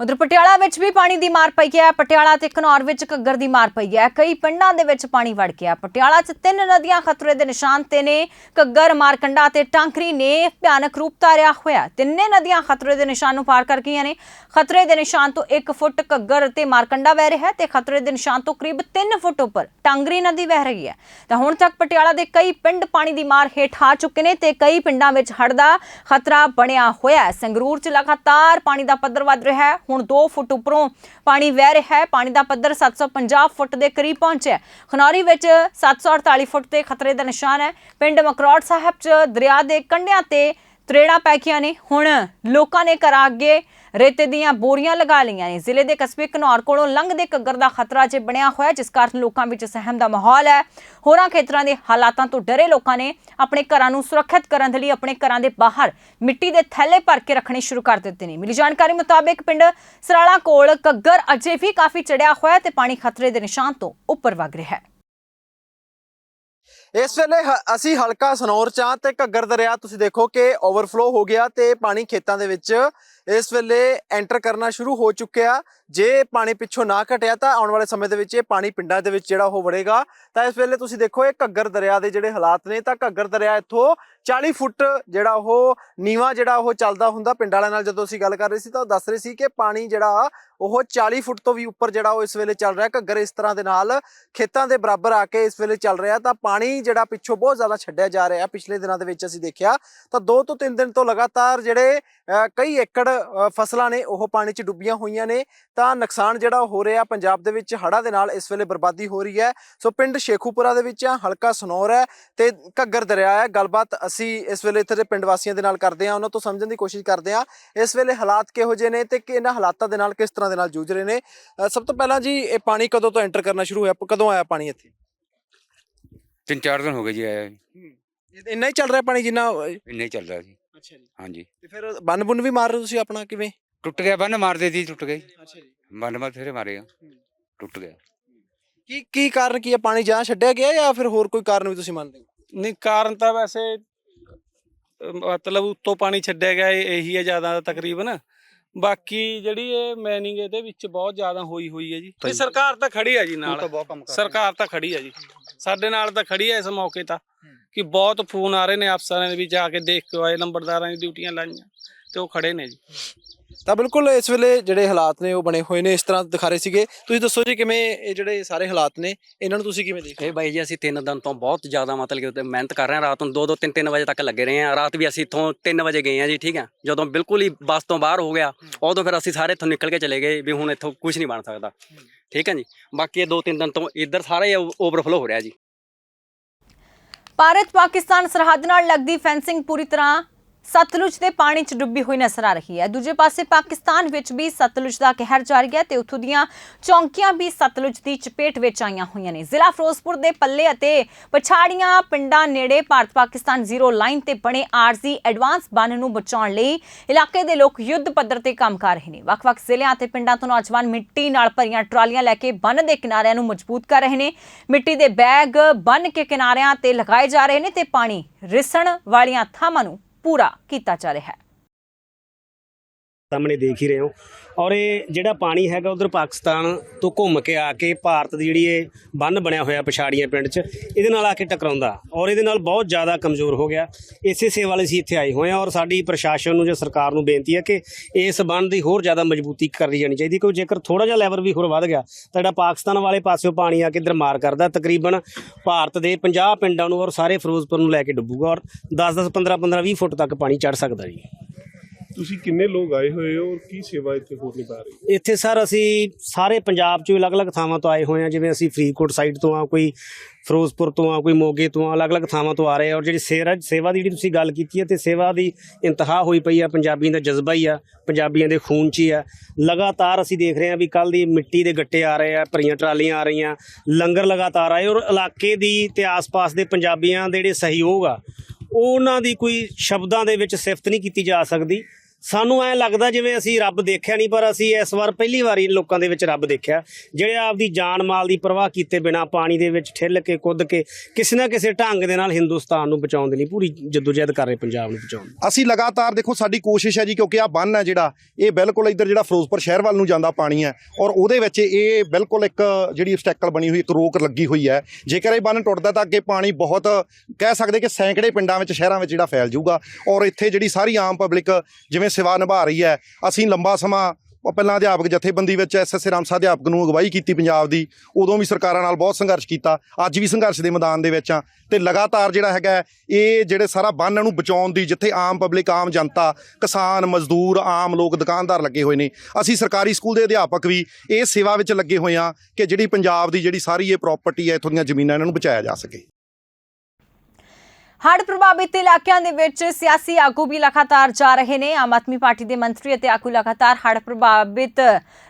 ਉਧਰ ਪਟਿਆਲਾ ਵਿੱਚ ਵੀ ਪਾਣੀ ਦੀ ਮਾਰ ਪਈ ਹੈ। ਪਟਿਆਲਾ ਤੇ ਘਨੌਰ ਵਿੱਚ ਘੱਗਰ ਦੀ ਮਾਰ ਪਈ ਹੈ। ਕਈ ਪਿੰਡਾਂ ਦੇ ਵਿੱਚ ਪਾਣੀ ਵੜ ਗਿਆ। ਪਟਿਆਲਾ 'ਚ ਤਿੰਨ ਨਦੀਆਂ ਖਤਰੇ ਦੇ ਨਿਸ਼ਾਨ ਤੇ ਨੇ। ਘੱਗਰ, ਮਾਰਕੰਡਾ ਤੇ ਟਾਂਕਰੀ ਨੇ ਭਿਆਨਕ ਰੂਪ ਧਾਰਿਆ ਹੋਇਆ। ਤਿੰਨੇ ਨਦੀਆਂ ਖਤਰੇ ਦੇ ਨਿਸ਼ਾਨ ਨੂੰ ਪਾਰ ਕਰ ਗਈਆਂ ਨੇ। ਖਤਰੇ ਦੇ ਨਿਸ਼ਾਨ ਤੋਂ 1 ਫੁੱਟ ਘੱਗਰ ਤੇ ਮਾਰਕੰਡਾ ਵਹਿ ਰਿਹਾ ਹੈ ਤੇ ਖਤਰੇ ਦੇ ਨਿਸ਼ਾਨ ਤੋਂ ਕਰੀਬ 3 ਫੁੱਟ ਉੱਪਰ ਟਾਂਗਰੀ ਨਦੀ ਵਹਿ ਰਹੀ ਹੈ। ਤਾਂ ਹੁਣ ਤੱਕ ਪਟਿਆਲਾ ਦੇ ਕਈ ਪਿੰਡ ਪਾਣੀ ਦੀ ਮਾਰ ਹੇਠ ਆ ਚੁੱਕੇ ਨੇ ਤੇ ਕਈ ਪਿੰਡਾਂ ਵਿੱਚ ਹੜ੍ਹ ਦਾ ਖਤਰਾ ਬਣਿਆ ਹੋਇਆ ਹੈ। ਸੰਗਰੂਰ 'ਚ ਲਗਾਤਾਰ ਪਾਣੀ ਦਾ ਪੱਧਰ ਵੱਧ ਰਿਹਾ ਹੈ। ਹੁਣ 2 ਫੁੱਟ ਉੱਪਰੋਂ ਪਾਣੀ ਵਹਿ ਰਿਹਾ ਹੈ। ਪਾਣੀ ਦਾ ਪੱਧਰ 750 ਫੁੱਟ ਦੇ ਕਰੀਬ ਪਹੁੰਚਿਆ ਖਨੌਰੀ ਵਿੱਚ 748 ਫੁੱਟ ਤੇ ਖਤਰੇ ਦਾ ਨਿਸ਼ਾਨ ਹੈ। ਪਿੰਡ ਮਕਰੌੜ ਸਾਹਿਬ 'ਚ ਦਰਿਆ ਦੇ ਕੰਢਿਆਂ ਤੇ ਤਰੇੜਾ ਪੈ ਗਈਆਂ ਨੇ। ਹੁਣ ਲੋਕਾਂ ਨੇ ਘਰਾਂ ਅੱਗੇ ਰੇਤੇ ਦੀਆਂ ਬੋਰੀਆਂ ਲਗਾ ਲਈਆਂ ਨੇ। ਜ਼ਿਲ੍ਹੇ ਦੇ ਕਸਬੇ ਘਨੌਰ ਕੋਲੋਂ ਲੰਘਦੇ ਘੱਗਰ ਦਾ ਖਤਰਾ ਜੇ ਬਣਿਆ ਹੋਇਆ, ਜਿਸ ਕਾਰਨ ਲੋਕਾਂ ਵਿੱਚ ਸਹਿਮ ਦਾ ਮਾਹੌਲ ਹੈ। ਹੋਰਾਂ ਖੇਤਰਾਂ ਦੇ ਹਾਲਾਤਾਂ ਤੋਂ ਡਰੇ ਲੋਕਾਂ ਨੇ ਆਪਣੇ ਘਰਾਂ ਨੂੰ ਸੁਰੱਖਿਅਤ ਕਰਨ ਦੇ ਲਈ ਆਪਣੇ ਘਰਾਂ ਦੇ ਬਾਹਰ ਮਿੱਟੀ ਦੇ ਥੈਲੇ ਭਰ ਕੇ ਰੱਖਣੇ ਸ਼ੁਰੂ ਕਰ ਦਿੱਤੇ ਨੇ। ਮਿਲੀ ਜਾਣਕਾਰੀ ਮੁਤਾਬਕ ਪਿੰਡ ਸਰਾਲਾ ਕੋਲ ਘੱਗਰ ਅਜੇ ਵੀ ਕਾਫੀ ਚੜਿਆ ਹੋਇਆ ਹੈ ਤੇ ਪਾਣੀ ਖਤਰੇ ਦੇ ਨਿਸ਼ਾਨ ਤੋਂ ਉੱਪਰ ਵਗ ਰਿਹਾ ਹੈ।
ਇਸ ਵੇਲੇ ਹ- ਅਸੀਂ ਹਲਕਾ ਸਨੌਰ ਚਾਂ ਤੇ ਘੱਗਰ ਦਰਿਆ ਤੁਸੀਂ ਦੇਖੋ ਕਿ ਓਵਰਫਲੋ ਹੋ ਗਿਆ ਤੇ ਪਾਣੀ ਖੇਤਾਂ ਦੇ ਵਿੱਚ ਇਸ ਵੇਲੇ ਐਂਟਰ ਕਰਨਾ ਸ਼ੁਰੂ ਹੋ ਚੁੱਕਿਆ। ਜੇ ਪਾਣੀ ਪਿੱਛੋਂ ਨਾ ਘਟਿਆ ਤਾਂ ਆਉਣ ਵਾਲੇ ਸਮੇਂ ਦੇ ਵਿੱਚ ਇਹ ਪਾਣੀ ਪਿੰਡਾਂ ਦੇ ਵਿੱਚ ਜਿਹੜਾ ਉਹ ਵੜੇਗਾ। ਤਾਂ ਇਸ ਵੇਲੇ ਤੁਸੀਂ ਦੇਖੋ ਇਹ ਘੱਗਰ ਦਰਿਆ ਦੇ ਜਿਹੜੇ ਹਾਲਾਤ ਨੇ ਤਾਂ ਘੱਗਰ ਦਰਿਆ ਇੱਥੋਂ 40 ਫੁੱਟ ਜਿਹੜਾ ਉਹ ਨੀਵਾ ਜਿਹੜਾ ਉਹ ਚੱਲਦਾ ਹੁੰਦਾ ਪਿੰਡ ਵਾਲਿਆਂ ਨਾਲ ਜਦੋਂ ਅਸੀਂ ਗੱਲ ਕਰ ਰਹੇ ਸੀ ਤਾਂ ਉਹ ਦੱਸ ਰਹੇ ਸੀ ਕਿ ਪਾਣੀ ਜਿਹੜਾ ਉਹ 40 ਫੁੱਟ ਤੋਂ ਵੀ ਉੱਪਰ ਜਿਹੜਾ ਉਹ ਇਸ ਵੇਲੇ ਚੱਲ ਰਿਹਾ, ਘੱਗਰ ਇਸ ਤਰ੍ਹਾਂ ਦੇ ਨਾਲ ਖੇਤਾਂ ਦੇ ਬਰਾਬਰ ਆ ਕੇ ਇਸ ਵੇਲੇ ਚੱਲ ਰਿਹਾ, ਤਾਂ ਪਾਣੀ ਜਿਹੜਾ ਪਿੱਛੋਂ ਬਹੁਤ ਜ਼ਿਆਦਾ ਛੱਡਿਆ ਜਾ ਰਿਹਾ ਪਿਛਲੇ ਦਿਨਾਂ ਦੇ ਵਿੱਚ ਅਸੀਂ ਦੇਖਿਆ, ਤਾਂ 2 ਤੋਂ 3 ਦਿਨ ਤੋਂ ਲਗਾਤਾਰ ਜਿਹੜੇ ਕਈ ਏਕੜ ਫਸਲਾਂ ਨੇ ਉਹ ਪਾਣੀ 'ਚ ਡੁੱਬੀਆਂ ਹੋਈਆਂ ਨੇ, ਤਾਂ ਨੁਕਸਾਨ ਜਿਹੜਾ ਉਹ ਹੋ ਰਿਹਾ ਪੰਜਾਬ ਦੇ ਵਿੱਚ ਹੜ੍ਹਾਂ ਦੇ ਨਾਲ ਇਸ ਵੇਲੇ ਬਰਬਾਦੀ ਹੋ ਰਹੀ ਹੈ। ਸੋ ਪਿੰਡ ਸ਼ੇਖੂਪੁਰਾ ਦੇ ਵਿੱਚ ਹਲਕਾ ਸਨੌਰ ਹੈ ਤੇ ਘੱਗਰ ਦਰਿਆ ਹੈ। ਗੱਲਬਾਤ ਅਸੀਂ ਇਸ ਵੇਲੇ ਇੱਥੇ ਦੇ ਪਿੰਡ ਵਾਸੀਆਂ ਦੇ ਨਾਲ ਕਰਦੇ ਹਾਂ, ਉਹਨਾਂ ਤੋਂ ਸਮਝਣ ਦੀ ਕੋਸ਼ਿਸ਼ ਕਰਦੇ ਹਾਂ, ਇਸ ਵੇਲੇ ਹਾਲਾਤ ਕਿਹੋ ਜਿਹੇ ਨੇ ਤੇ ਕਿ ਇਹਨਾਂ ਹਾਲਾਤਾਂ ਦੇ ਨਾਲ ਕਿਸ ਤਰ੍ਹਾਂ ਦੇ ਨਾਲ ਜੂਝ ਰਹੇ ਨੇ। ਅ, ਸਭ ਤੋਂ ਪਹਿਲਾਂ ਜੀ ਇਹ ਪਾਣੀ ਕਦੋਂ ਤੋਂ ਐਂਟਰ ਕਰਨਾ ਸ਼ੁਰੂ ਹੋਇਆ? ਕਦੋਂ ਆਇਆ ਪਾਣੀ ਇੱਥੇ?
ਤਿੰਨ ਚਾਰ ਦਿਨ ਹੋ ਗਏ ਜੀ ਆਇਆ
ਇਹ- ਇੰਨਾ ਹੀ ਚੱਲ ਰਿਹਾ ਪਾਣੀ ਜਿੰਨਾ
ਇੰਨਾ ਹੀ ਚੱਲਦਾ ਸੀ
ਅੱਛਾ ਜੀ।
ਹਾਂਜੀ।
ਤੇ ਫਿਰ ਬੰਨ ਬੁੰਨ ਵੀ ਮਾਰ ਰਹੇ ਹੋ ਤੁਸੀਂ ਆਪਣਾ ਕਿਵੇਂ?
ਟੁੱਟ ਗਿਆ ਬੰਨ ਮਾਰਦੇ ਸੀ ਟੁੱਟ ਗਏ।
ਅੱਛਾ ਜੀ।
ਬੰਨ ਮਾਰ ਫੇਰੇ ਮਾਰੇਗਾ ਟੁੱਟ ਗਿਆ।
ਕੀ ਕੀ ਕਾਰਨ ਕੀ ਹੈ ਪਾਣੀ ਜਾਂ ਛੱਡਿਆ ਗਿਆ ਜਾਂ ਫਿਰ ਹੋਰ ਕੋਈ ਕਾਰਨ ਵੀ ਤੁਸੀਂ ਮੰਨਦੇ ਹੋ?
ਨਹੀਂ ਕਾਰਨ ਤਾਂ ਵੈਸੇ ਅਹ ਮਤਲਬ ਉੱਤੋਂ ਪਾਣੀ ਛੱਡਿਆ ਗਿਆ ਇਹ- ਇਹੀ ਹੈ ਜ਼ਿਆਦਾ ਤਕਰੀਬਨ। ਬਾਕੀ ਜਿਹੜੀ ਇਹ ਮੈਨਿੰਗ ਇਹਦੇ ਵਿੱਚ ਬਹੁਤ ਜ਼ਿਆਦਾ ਹੋਈ ਹੋਈ ਹੈ ਜੀ। ਤੇ ਸਰਕਾਰ ਤਾਂ ਖੜੀ ਹੈ ਜੀ ਨਾਲ। ਸਰਕਾਰ ਤਾਂ ਖੜੀ ਹੈ ਜੀ। ਸਾਡੇ ਨਾਲ ਤਾਂ ਖੜੀ ਹੈ ਇਸ ਮੌਕੇ ਤਾਂ। ਕਿ ਬਹੁਤ ਫੋਨ ਆ ਰਹੇ ਨੇ ਅਫਸਰਾਂ ਨੇ ਵੀ ਜਾ ਕੇ ਦੇਖ ਕੇ ਆਏ ਨੰਬਰਦਾਰਾਂ ਦੀ ਡਿਊਟੀਆਂ ਲਾਈਆਂ ਤੇ ਉਹ ਖੜੇ ਨੇ ਜੀ।
ਤਾਂ ਬਿਲਕੁਲ ਇਸ ਵੇਲੇ ਜਿਹੜੇ ਹਾਲਾਤ ਨੇ ਉਹ ਬਣੇ ਹੋਏ ਨੇ ਇਸ ਤਰ੍ਹਾਂ ਦਿਖਾ ਰਹੇ ਸੀਗੇ। ਤੁਸੀਂ ਦੱਸੋ ਜੀ ਕਿਵੇਂ ਇਹ ਜਿਹੜੇ ਸਾਰੇ ਹਾਲਾਤ ਨੇ ਇਹਨਾਂ ਨੂੰ ਤੁਸੀਂ ਕਿਵੇਂ ਦੇਖਦੇ
ਇਹ ਬਾਈ ਜੀ ਅਸੀਂ ਤਿੰਨ ਦਿਨ ਤੋਂ ਬਹੁਤ ਜ਼ਿਆਦਾ ਮਤਲਬ ਕਿ ਉੱਤੇ ਮਿਹਨਤ ਕਰ ਰਹੇ ਹਾਂ। ਰਾਤ ਨੂੰ 2 2 3 3 ਵਜੇ ਤੱਕ ਲੱਗੇ ਰਹੇ ਹਾਂ। ਰਾਤ ਵੀ ਅਸੀਂ ਇੱਥੋਂ 3 ਵਜੇ ਗਏ ਹਾਂ ਜੀ ਠੀਕ ਹੈ। ਜਦੋਂ ਬਿਲਕੁਲ ਹੀ ਬੱਸ ਤੋਂ ਬਾਹਰ ਹੋ ਗਿਆ ਉਦੋਂ ਫਿਰ ਅਸੀਂ ਸਾਰੇ ਇੱਥੋਂ ਨਿਕਲ ਕੇ ਚਲੇ ਗਏ ਵੀ ਹੁਣ ਇੱਥੋਂ ਕੁਝ ਨਹੀਂ ਬਣ ਸਕਦਾ। ਠੀਕ ਹੈ ਜੀ। ਬਾਕੀ ਇਹ 2 3 ਦਿਨ ਤੋਂ ਇੱਧਰ ਸਾਰਾ ਓਵਰਫਲੋ ਹੋ ਰਿਹਾ ਜੀ।
ਭਾਰਤ ਪਾਕਿਸਤਾਨ ਸਰਹੱਦ ਨਾਲ ਲੱਗਦੀ ਫੈਂਸਿੰਗ ਪੂਰੀ ਤਰ੍ਹਾਂ ਸਤਲੁਜ ਦੇ ਪਾਣੀ 'ਚ ਡੁੱਬੀ ਹੋਈ ਨਜ਼ਰ ਆ ਰਹੀ ਹੈ। ਦੂਜੇ ਪਾਸੇ ਪਾਕਿਸਤਾਨ ਵਿੱਚ ਵੀ ਸਤਲੁਜ ਦਾ ਕਹਿਰ ਜਾਰੀ ਹੈ ਤੇ ਉੱਥੋਂ ਦੀਆਂ ਚੌਂਕੀਆਂ ਵੀ ਸਤਲੁਜ ਦੀ ਚਪੇਟ ਵਿੱਚ ਆਈਆਂ ਹੋਈਆਂ ਨੇ। ਜ਼ਿਲ੍ਹਾ ਫਿਰੋਜ਼ਪੁਰ ਦੇ ਪੱਲੇ ਅਤੇ ਪਛਾੜੀਆਂ ਪਿੰਡਾਂ ਨੇੜੇ ਭਾਰਤ ਪਾਕਿਸਤਾਨ ਜ਼ੀਰੋ ਲਾਈਨ ਤੇ ਬਣੇ ਆਰਜ਼ੀ ਐਡਵਾਂਸ ਬੰਨ ਨੂੰ ਬਚਾਉਣ ਲਈ ਇਲਾਕੇ ਦੇ ਲੋਕ ਯੁੱਧ ਪੱਧਰ ਤੇ ਕੰਮ ਕਰ ਰਹੇ ਨੇ। ਵੱਖ-ਵੱਖ ਜ਼ਿਲ੍ਹਿਆਂ ਤੇ ਪਿੰਡਾਂ ਤੋਂ ਨੌਜਵਾਨ ਮਿੱਟੀ ਨਾਲ ਭਰੀਆਂ ਟਰਾਲੀਆਂ ਲੈ ਕੇ ਬੰਨ ਦੇ ਕਿਨਾਰਿਆਂ ਨੂੰ ਮਜ਼ਬੂਤ ਕਰ ਰਹੇ ਨੇ। ਮਿੱਟੀ ਦੇ ਬੈਗ ਬੰਨ ਕੇ ਕਿਨਾਰਿਆਂ ਤੇ ਲਗਾਏ ਜਾ ਰਹੇ ਨੇ ਤੇ ਪਾਣੀ ਰਿਸਣ ਵਾਲੀਆਂ ਥਾਵਾਂ ਨੂੰ ਪੂਰਾ ਕੀਤਾ ਜਾ ਰਿਹਾ ਹੈ।
ਸਾਹਮਣੇ ਦੇਖ ਹੀ ਰਹੇ ਹੋ। ਔਰ ਇਹ ਜਿਹੜਾ ਪਾਣੀ ਹੈਗਾ ਉਧਰ ਪਾਕਿਸਤਾਨ ਤੋਂ ਘੁੰਮ ਕੇ ਆ ਕੇ ਭਾਰਤ ਦੀ ਜਿਹੜੀ ਇਹ ਬੰਨ ਬਣਿਆ ਹੋਇਆ ਪਛਾੜੀਆਂ ਪਿੰਡ 'ਚ, ਇਹਦੇ ਨਾਲ ਆ ਕੇ ਟਕਰਾਉਂਦਾ। ਔਰ ਇਹਦੇ ਨਾਲ ਬਹੁਤ ਜ਼ਿਆਦਾ ਕਮਜ਼ੋਰ ਹੋ ਗਿਆ। ਇਸੇ ਸੇਵਾ ਲਈ ਅਸੀਂ ਇੱਥੇ ਆਏ ਹੋਏ ਹਾਂ ਔਰ ਸਾਡੀ ਪ੍ਰਸ਼ਾਸਨ ਨੂੰ ਜਾਂ ਸਰਕਾਰ ਨੂੰ ਬੇਨਤੀ ਹੈ ਕਿ ਇਸ ਬੰਨ ਦੀ ਹੋਰ ਜ਼ਿਆਦਾ ਮਜ਼ਬੂਤੀ ਕਰੀ ਜਾਣੀ ਚਾਹੀਦੀ ਕਿਉਂਕਿ ਜੇਕਰ ਥੋੜਾ ਜਿਹਾ ਲੈਵਲ ਵੀ ਹੋਰ ਵੱਧ ਗਿਆ, ਤਾਂ ਜਿਹੜਾ ਪਾਕਿਸਤਾਨ ਵਾਲੇ ਪਾਸਿਓਂ ਪਾਣੀ ਆ ਕੇ ਇੱਧਰ ਮਾਰ ਕਰਦਾ। ਤਕਰੀਬਨ ਭਾਰਤ ਦੇ 50 ਪਿੰਡਾਂ ਨੂੰ ਔਰ ਸਾਰੇ ਫਿਰੋਜ਼ਪੁਰ ਨੂੰ ਲੈ ਕੇ ਡੁੱਬੂਗਾ ਔਰ 10-10 15-15 20 ਫੁੱਟ ਤੱਕ ਪਾਣੀ ਚੜ ਸਕਦਾ ਜੀ।
ਤੁਸੀਂ ਕਿੰਨੇ ਲੋਕ ਆਏ ਹੋਏ ਹੋ ਔਰ ਕੀ ਸੇਵਾ ਇੱਥੇ ਹੋਰ ਨਹੀਂ ਪਾ ਰਹੀ
ਇੱਥੇ ਸਰ ਅਸੀਂ ਸਾਰੇ ਪੰਜਾਬ ਚੋਂ ਅਲੱਗ-ਅਲੱਗ ਥਾਵਾਂ ਤੋਂ ਆਏ ਹੋਏ ਹਾਂ, ਜਿਵੇਂ ਅਸੀਂ ਫਰੀਦਕੋਟ ਸਾਈਡ ਤੋਂ ਆ ਕੋਈ ਫਿਰੋਜ਼ਪੁਰ ਤੋਂ ਆ ਕੋਈ ਮੋਗੇ ਤੋਂ ਆ ਅਲੱਗ-ਅਲੱਗ ਥਾਵਾਂ ਤੋਂ ਆ ਰਹੇ ਆ ਔਰ ਜਿਹੜੀ ਸੇਵਾ ਸੇਵਾ ਦੀ ਜਿਹੜੀ ਤੁਸੀਂ ਗੱਲ ਕੀਤੀ ਹੈ ਤੇ ਸੇਵਾ ਦੀ ਇੰਤਹਾ ਹੋਈ ਪਈ ਆ, ਪੰਜਾਬੀਆਂ ਦਾ ਜਜ਼ਬਾ ਹੀ ਆ, ਪੰਜਾਬੀਆਂ ਦੇ ਖੂਨ 'ਚ ਹੀ ਆ। ਲਗਾਤਾਰ ਅਸੀਂ ਦੇਖ ਰਹੇ ਹਾਂ ਵੀ ਕੱਲ ਦੀ ਮਿੱਟੀ ਦੇ ਗੱਟੇ ਆ ਰਹੇ ਆ, ਭਰੀਆਂ ਟਰਾਲੀਆਂ ਆ ਰਹੀਆਂ, ਲੰਗਰ ਲਗਾਤਾਰ ਆਏ ਔਰ ਇਲਾਕੇ ਦੀ ਤੇ ਆਸ-ਪਾਸ ਦੇ ਪੰਜਾਬੀਆਂ ਦੇ ਜਿਹੜੇ ਸਹਿਯੋਗ ਆ, ਉਹਨਾਂ ਦੀ ਕੋਈ ਸ਼ਬਦਾਂ ਦੇ ਵਿੱਚ ਸਿਫਤ ਨਹੀਂ ਕੀਤੀ ਜਾ ਸਕਦੀ। ਸਾਨੂੰ ਐ ਲੱਗਦਾ ਜਿਵੇਂ ਅਸੀਂ ਰੱਬ ਦੇਖਿਆ ਨਹੀਂ, ਪਰ ਅਸੀਂ ਇਸ ਵਾਰ ਪਹਿਲੀ ਵਾਰੀ ਲੋਕਾਂ ਦੇ ਵਿੱਚ ਰੱਬ ਦੇਖਿਆ। ਜਿਹੜੇ ਆਪਦੀ ਜਾਨ ਮਾਲ ਦੀ ਪਰਵਾਹ ਕੀਤੇ ਬਿਨਾ ਪਾਣੀ ਦੇ ਵਿੱਚ ਠਿੱਲ ਕੇ, ਕੁੱਦ ਕੇ, ਕਿਸੇ ਨਾ ਕਿਸੇ ਢੰਗ ਦੇ ਨਾਲ ਹਿੰਦੁਸਤਾਨ ਨੂੰ ਬਚਾਉਣ ਦੇ ਲਈ ਪੂਰੀ ਜਦੋਜਹਿਦ ਕਰ ਰਹੇ ਪੰਜਾਬ ਨੂੰ ਬਚਾਉਣ
ਅਸੀਂ ਲਗਾਤਾਰ ਦੇਖੋ, ਸਾਡੀ ਕੋਸ਼ਿਸ਼ ਹੈ ਜੀ, ਕਿਉਂਕਿ ਆ ਬੰਨ ਹੈ ਜਿਹੜਾ, ਇਹ ਬਿਲਕੁਲ ਇੱਧਰ ਜਿਹੜਾ ਫਿਰੋਜ਼ਪੁਰ ਸ਼ਹਿਰ ਵੱਲ ਨੂੰ ਜਾਂਦਾ ਪਾਣੀ ਹੈ, ਔਰ ਉਹਦੇ ਵਿੱਚ ਇਹ ਬਿਲਕੁਲ ਇੱਕ ਜਿਹੜੀ obstacle ਬਣੀ ਹੋਈ, ਇੱਕ ਰੋਕ ਲੱਗੀ ਹੋਈ ਹੈ। ਜੇਕਰ ਇਹ ਬੰਨ ਟੁੱਟਦਾ ਤਾਂ ਅੱਗੇ ਪਾਣੀ ਬਹੁਤ, ਕਹਿ ਸਕਦੇ ਕਿ ਸੈਂਕੜੇ ਪਿੰਡਾਂ ਵਿੱਚ, ਸ਼ਹਿਰਾਂ ਵਿੱਚ ਜਿਹੜਾ ਫੈਲ ਜਾਊਗਾ, ਔਰ ਇੱਥੇ ਜਿਹੜੀ ਸਾਰੀ ਆਮ ਪਬਲਿਕ, ਜਿਵੇਂ ਸੇਵਾ ਨਿਭਾ ਰਹੀ ਹੈ, ਅਸੀਂ ਲੰਬਾ ਸਮਾਂ ਪਹਿਲਾਂ ਅਧਿਆਪਕ ਜਥੇਬੰਦੀ ਵਿੱਚ ਐਸਐਸਏ ਰਾਮਸਾ ਅਧਿਆਪਕ ਨੂੰ ਅਗਵਾਈ ਕੀਤੀ ਪੰਜਾਬ ਦੀ, ਉਦੋਂ ਵੀ ਸਰਕਾਰਾਂ ਨਾਲ ਬਹੁਤ ਸੰਘਰਸ਼ ਕੀਤਾ, ਅੱਜ ਵੀ ਸੰਘਰਸ਼ ਦੇ ਮੈਦਾਨ ਦੇ ਵਿੱਚ ਆ ਤੇ ਲਗਾਤਾਰ ਜਿਹੜਾ ਹੈਗਾ ਇਹ ਜਿਹੜੇ ਸਾਰਾ ਬੰਨ ਨੂੰ ਬਚਾਉਣ ਦੀ ਜਿੱਥੇ ਆਮ ਪਬਲਿਕ, ਆਮ ਜਨਤਾ, ਕਿਸਾਨ, ਮਜ਼ਦੂਰ, ਆਮ ਲੋਕ ਦੁਕਾਨਦਾਰ ਲੱਗੇ ਹੋਏ ਨੇ, ਅਸੀਂ ਸਰਕਾਰੀ ਸਕੂਲ ਦੇ ਅਧਿਆਪਕ ਵੀ ਇਹ ਸੇਵਾ ਵਿੱਚ ਲੱਗੇ ਹੋਏ ਆ ਕਿ ਜਿਹੜੀ ਪੰਜਾਬ ਦੀ ਜਿਹੜੀ ਸਾਰੀ ਇਹ ਪ੍ਰਾਪਰਟੀ ਹੈ, ਇੱਥੋਂ ਦੀਆਂ ਜ਼ਮੀਨਾਂ ਇਹਨਾਂ ਨੂੰ ਬਚਾਇਆ ਜਾ ਸਕੇ।
ਹੜ੍ਹ ਪ੍ਰਭਾਵਿਤ ਇਲਾਕਿਆਂ ਦੇ ਵਿੱਚ ਸਿਆਸੀ ਆਗੂ ਵੀ ਲਗਾਤਾਰ ਜਾ ਰਹੇ ਨੇ। ਆਮ ਆਦਮੀ ਪਾਰਟੀ ਦੇ ਮੰਤਰੀ ਅਤੇ ਆਗੂ ਲਗਾਤਾਰ ਹੜ੍ਹ ਪ੍ਰਭਾਵਿਤ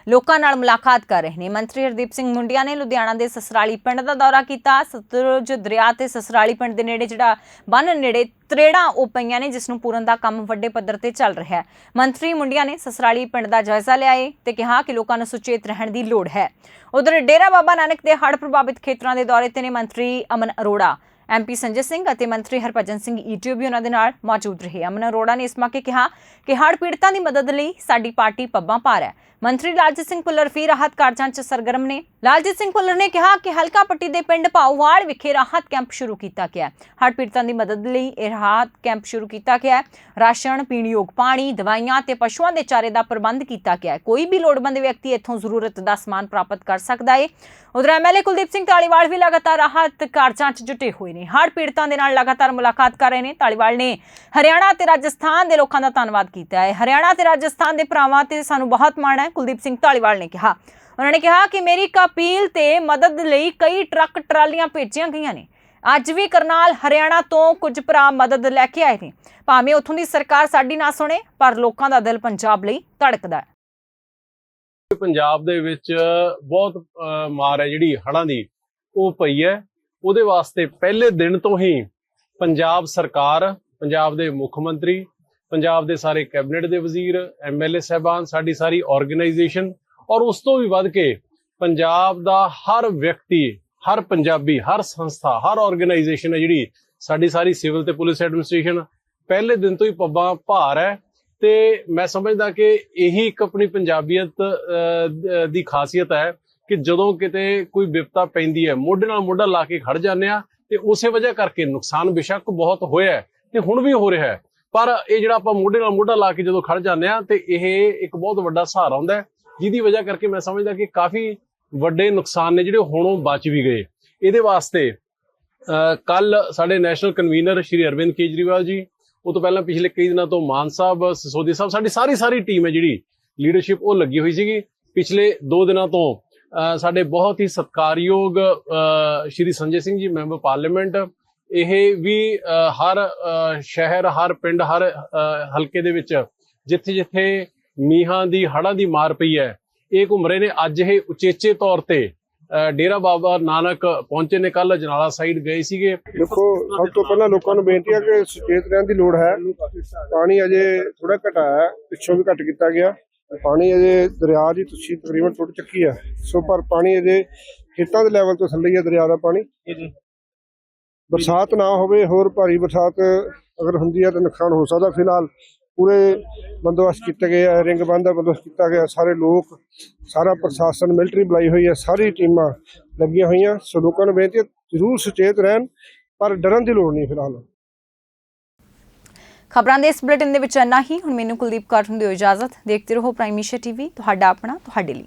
ਲੋਕਾਂ ਨਾਲ ਮੁਲਾਕਾਤ ਕਰ ਰਹੇ ਨੇ। ਮੰਤਰੀ ਹਰਦੀਪ ਸਿੰਘ ਮੁੰਡਿਆ ਨੇ ਲੁਧਿਆਣਾ ਦੇ ਸਸਰਾਲੀ ਪਿੰਡ ਦਾ ਦੌਰਾ ਕੀਤਾ। ਸਤਲੁਜ ਦਰਿਆ ਤੇ ਸਸਰਾਲੀ ਪਿੰਡ ਦੇ ਨੇੜੇ ਜਿਹੜਾ ਬੰਨ ਨੇੜੇ ਤਰੇੜਾਂ ਉਹ ਪਈਆਂ ਨੇ, ਜਿਸ ਨੂੰ ਪੂਰਨ ਦਾ ਕੰਮ ਵੱਡੇ ਪੱਧਰ ਤੇ ਚੱਲ ਰਿਹਾ ਹੈ। ਮੰਤਰੀ ਮੁੰਡਿਆ ਨੇ ਸਸਰਾਲੀ ਪਿੰਡ ਦਾ ਜਾਇਜ਼ਾ ਲਿਆਏ ਤੇ ਕਿਹਾ ਕਿ ਲੋਕਾਂ ਨੂੰ ਸੁਚੇਤ ਰਹਿਣ ਦੀ ਲੋੜ ਹੈ। ਉਧਰ ਡੇਰਾ ਬਾਬਾ ਨਾਨਕ ਦੇ ਹੜ੍ਹ ਪ੍ਰਭਾਵਿਤ ਖੇਤਰਾਂ ਦੇ ਦੌਰੇ ਤੇ ਨੇ ਮੰਤਰੀ ਅਮਨ ਅਰੋੜਾ। ਐਮਪੀ ਸੰਜੇ ਸਿੰਘ ਅਤੇ ਮੰਤਰੀ ਹਰਭਜਨ ਸਿੰਘ ਈਟੀਓ ਵੀ ਉਹਨਾਂ ਦੇ ਨਾਲ ਮੌਜੂਦ ਰਹੇ। ਅਮਨ ਅਰੋੜਾ ਨੇ ਇਸ ਮੌਕੇ ਕਿਹਾ ਕਿ ਹੜ੍ਹ ਪੀੜਤਾਂ ਦੀ ਮਦਦ ਲਈ ਸਾਡੀ ਪਾਰਟੀ ਪੱਬਾਂ ਭਾਰ ਹੈ। ਮੰਤਰੀ ਲਾਲਜੀਤ ਸਿੰਘ ਭੁੱਲਰ ਫੀ ਰਾਹਤ ਕਾਰਜਾਂ 'ਚ ਸਰਗਰਮ ਨੇ। ਲਾਲਜੀਤ ਸਿੰਘ ਭੁੱਲਰ ਨੇ ਕਿਹਾ ਕਿ ਹਲਕਾ ਪੱਟੀ ਦੇ ਪਿੰਡ ਪਾਉਵਾਲ ਵਿਖੇ ਰਾਹਤ ਕੈਂਪ ਸ਼ੁਰੂ ਕੀਤਾ ਗਿਆ ਹੜ੍ਹ ਪੀੜਤਾਂ ਦੀ ਮਦਦ ਲਈ ਇਹ ਰਾਹਤ ਕੈਂਪ ਸ਼ੁਰੂ ਕੀਤਾ ਗਿਆ ਰਾਸ਼ਨ, ਪੀਣਯੋਗ ਪਾਣੀ, ਦਵਾਈਆਂ ਤੇ ਪਸ਼ੂਆਂ ਦੇ ਚਾਰੇ ਦਾ ਪ੍ਰਬੰਧ ਕੀਤਾ ਗਿਆ ਕੋਈ ਵੀ ਲੋੜਵੰਦ ਵਿਅਕਤੀ ਇੱਥੋਂ ਜ਼ਰੂਰਤ ਦਾ ਸਮਾਨ ਪ੍ਰਾਪਤ ਕਰ ਸਕਦਾ ਹੈ ਉਧਰ ਐਮਐਲਏ ਕੁਲਦੀਪ ਸਿੰਘ ਢਾਲੀਵਾਲ ਵੀ ਲਗਾਤਾਰ ਰਾਹਤ ਕਾਰਜਾਂ 'ਚ ਜੁਟੇ ਹੋਏ ਨੇ। ਹੜ੍ਹ ਪੀੜਤਾਂ ਦੇ ਨਾਲ ਲਗਾਤਾਰ ਮੁਲਾਕਾਤ ਕਰ ਰਹੇ ਨੇ ਢਾਲੀਵਾਲ ਨੇ। ਹਰਿਆਣਾ ਤੇ ਰਾਜਸਥਾਨ ਦੇ ਲੋਕਾਂ ਦਾ ਧੰਨਵਾਦ ਕੀਤਾ ਹੈ। ਹਰਿਆਣਾ ਤੇ ਰਾਜਸਥਾਨ ਦੇ ਭਰਾਵਾਂ ਤੇ ਸਾਨੂੰ ਬਹੁਤ ਮਾਣ ਹੈ, ਕੁਲਦੀਪ ਸਿੰਘ ਢਾਲੀਵਾਲ ਨੇ ਕਿਹਾ। ਉਹਨਾਂ ਨੇ ਕਿਹਾ ਕਿ ਮੇਰੀ ਇੱਕ ਤੇ ਮਦਦ ਲਈ ਕਈ ਟਰੱਕ ਟਰਾਲੀਆਂ ਭੇਜੀਆਂ ਗਈਆਂ ਨੇ। ਅੱਜ ਵੀ ਕਰਨਾਲ, ਹਰਿਆਣਾ ਤੋਂ ਕੁਝ ਭਰਾ ਮਦਦ ਲੈ ਕੇ ਆਏ ਨੇ। ਭਾਵੇਂ ਉੱਥੋਂ ਦੀ ਸਰਕਾਰ ਸਾਡੀ ਨਾ ਸੁਣੇ, ਪਰ ਲੋਕਾਂ ਦਾ ਦਿਲ ਪੰਜਾਬ ਲਈ ਧੜਕਦਾ ਹੈ।
ਪੰਜਾਬ ਦੇ ਵਿੱਚ ਬਹੁਤ ਮਾਰ ਹੈ ਜਿਹੜੀ ਹੜ੍ਹਾਂ ਦੀ। ਉਹ ਪਈ ਹੈ। ਉਹਦੇ ਵਾਸਤੇ ਪਹਿਲੇ ਦਿਨ ਤੋਂ ਹੀ ਪੰਜਾਬ ਸਰਕਾਰ, ਪੰਜਾਬ ਦੇ ਮੁੱਖ ਮੰਤਰੀ, ਪੰਜਾਬ ਦੇ ਸਾਰੇ ਕੈਬਨਿਟ ਦੇ ਵਜ਼ੀਰ ਐਮਐਲਏ ਸਹਿਬਾਨ, ਸਾਡੀ ਸਾਰੀ ਆਰਗੇਨਾਈਜੇਸ਼ਨ ਔਰ ਉਸ ਤੋਂ ਵੀ ਵੱਧ ਕੇ ਪੰਜਾਬ ਦਾ ਹਰ ਵਿਅਕਤੀ, ਹਰ ਪੰਜਾਬੀ, ਹਰ ਸੰਸਥਾ, ਹਰ ਆਰਗੇਨਾਈਜੇਸ਼ਨ ਹੈ ਜਿਹੜੀ ਸਾਡੀ ਸਾਰੀ ਸਿਵਲ ਤੇ ਪੁਲਿਸ ਐਡਮਿਨਿਸਟ੍ਰੇਸ਼ਨ ਪਹਿਲੇ ਦਿਨ ਤੋਂ ਹੀ ਪੱਬਾਂ ਭਾਰ ਹੈ ਤੇ ਮੈਂ ਸਮਝਦਾ ਕਿ ਇਹੀ ਇੱਕ ਆਪਣੀ ਪੰਜਾਬੀਅਤ ਦੀ ਖਾਸੀਅਤ ਹੈ ਕਿ ਜਦੋਂ ਕਿਤੇ ਕੋਈ ਵਿਪਤਾ ਪੈਂਦੀ ਹੈ, ਮੋਢੇ ਨਾਲ ਮੋਢਾ ਲਾ ਕੇ ਖੜ ਜਾਂਦੇ ਆ ਤੇ ਉਸੇ ਵਜ੍ਹਾ ਕਰਕੇ ਨੁਕਸਾਨ ਬੇਸ਼ੱਕ ਬਹੁਤ ਹੋਇਆ ਹੈ ਤੇ ਹੁਣ ਵੀ ਹੋ ਰਿਹਾ ਹੈ। ਪਰ ਇਹ ਜਿਹੜਾ ਆਪਾਂ ਮੋਢੇ ਨਾਲ ਮੋਢਾ ਲਾ ਕੇ ਜਦੋਂ ਖੜ ਜਾਂਦੇ ਆ ਤੇ ਇਹ ਇੱਕ ਬਹੁਤ ਵੱਡਾ ਸਹਾਰਾ ਹੁੰਦਾ ਜਿਹਦੀ ਵਜ੍ਹਾ ਕਰਕੇ ਮੈਂ ਸਮਝਦਾ ਕਿ ਕਾਫੀ ਵੱਡੇ ਨੁਕਸਾਨ ਨੇ ਜਿਹੜੇ ਹੁਣੋਂ ਬਚ ਵੀ ਗਏ। ਇਹਦੇ ਵਾਸਤੇ ਕੱਲ ਸਾਡੇ ਨੈਸ਼ਨਲ ਕਨਵੀਨਰ ਸ਼੍ਰੀ ਅਰਵਿੰਦ ਕੇਜਰੀਵਾਲ ਜੀ, ਉਹ ਤੋਂ ਪਹਿਲਾਂ ਪਿਛਲੇ ਕਈ ਦਿਨਾਂ ਤੋਂ ਮਾਨ ਸਾਹਿਬ ਸਿਸੋਦੀ ਸਾਹਿਬ, ਸਾਡੀ ਸਾਰੀ ਸਾਰੀ ਟੀਮ ਹੈ ਜਿਹੜੀ ਲੀਡਰਸ਼ਿਪ ਉਹ ਲੱਗੀ ਹੋਈ ਸੀਗੀ। ਪਿਛਲੇ 2 ਦਿਨਾਂ ਤੋਂ ਸਾਡੇ ਬਹੁਤ ਹੀ ਸਤਿਕਾਰਯੋਗ ਸ਼੍ਰੀ ਸੰਜੇ ਸਿੰਘ ਜੀ ਮੈਂਬਰ ਪਾਰਲੀਮੈਂਟ। ਇਹ ਵੀ ਹਰ ਸ਼ਹਿਰ ਹਰ ਪਿੰਡ ਹਰ ਹਲਕੇ ਦੇ ਵਿੱਚ ਜਿੱਥੇ ਜਿੱਥੇ ਮੀਂਹਾਂ ਦੀ ਹੜ੍ਹਾਂ ਦੀ ਮਾਰ ਪਈ ਹੈ ਇਹ ਘੁੰਮ ਰਹੇ ਨੇ। ਅੱਜ ਇਹ ਉਚੇਚੇ ਤੌਰ ਤੇ ਡੇਰਾ ਬਾਬਾ ਨਾਨਕ ਪਹੁੰਚੇ ਨੇ। ਕੱਲ ਜਨਾਲਾ ਸਾਈਡ ਗਏ ਸੀਗੇ।
ਦੇਖੋ ਸਭ ਤੋਂ ਪਹਿਲਾਂ ਲੋਕਾਂ ਨੂੰ ਬੇਨਤੀ ਹੈ ਕਿ ਸੁਚੇਤ ਰਹਿਣ ਦੀ ਲੋੜ ਹੈ। ਪਾਣੀ ਅਜੇ ਥੋੜਾ ਘਟਾਇਆ ਹੈ, ਪਿੱਛੋਂ ਵੀ ਘਟ ਕੀਤਾ ਗਿਆ। ਪਾਣੀ ਅਜੇ ਦਰਿਆ ਦੀ ਤੁਸੀਂ ਤਕਰੀਬਨ ਟੁੱਟ ਚੁੱਕੀ ਹੈ ਸੋ ਪਰ ਪਾਣੀ ਅਜੇ ਖੇਤਾਂ ਦੇ ਲੈਵਲ ਤੋਂ ਥੱਲੇ ਹੀ ਹੈ ਦਰਿਆ ਦਾ ਪਾਣੀ। ਬਰਸਾਤ ਨਾ ਹੋਵੇ ਹੋਰ ਭਾਰੀ ਬਰਸਾਤ ਅਗਰ ਹੁੰਦੀ ਹੈ ਤਾਂ ਨੁਕਸਾਨ ਹੋ ਸਕਦਾ। ਫਿਲਹਾਲ ਪੂਰੇ ਬੰਦੋਬਸਤ ਕੀਤੇ ਗਏ ਹੈ ਰਿੰਗ ਬੰਦ ਦਾ ਬੰਦੋਬਸਤ ਕੀਤਾ ਗਿਆ। ਸਾਰੇ ਲੋਕ ਸਾਰਾ ਪ੍ਰਸ਼ਾਸਨ ਮਿਲਟਰੀ ਬੁਲਾਈ ਹੋਈ ਹੈ ਸਾਰੀ ਟੀਮਾਂ ਲੱਗੀਆਂ ਹੋਈਆਂ। ਸੋ ਲੋਕਾਂ ਨੂੰ ਬੇਨਤੀ ਜ਼ਰੂਰ ਸੁਚੇਤ ਰਹਿਣ ਪਰ ਡਰਨ ਦੀ ਲੋੜ ਨਹੀਂ ਫਿਲਹਾਲ।
ਖਬਰਾਂ ਦੇ ਇਸ ਬੁਲੇਟਿਨ ਦੇ ਵਿੱਚ ਇੰਨਾ ਹੀ। ਹੁਣ ਮੈਨੂੰ ਕੁਲਦੀਪ ਕੌਰ ਨੂੰ ਦਿਓ ਇਜਾਜ਼ਤ। ਦੇਖਦੇ ਰਹੋ ਪ੍ਰਾਈਮ ਏਸ਼ੀਆ ਟੀਵੀ ਤੁਹਾਡਾ ਆਪਣਾ, ਤੁਹਾਡੇ ਲਈ।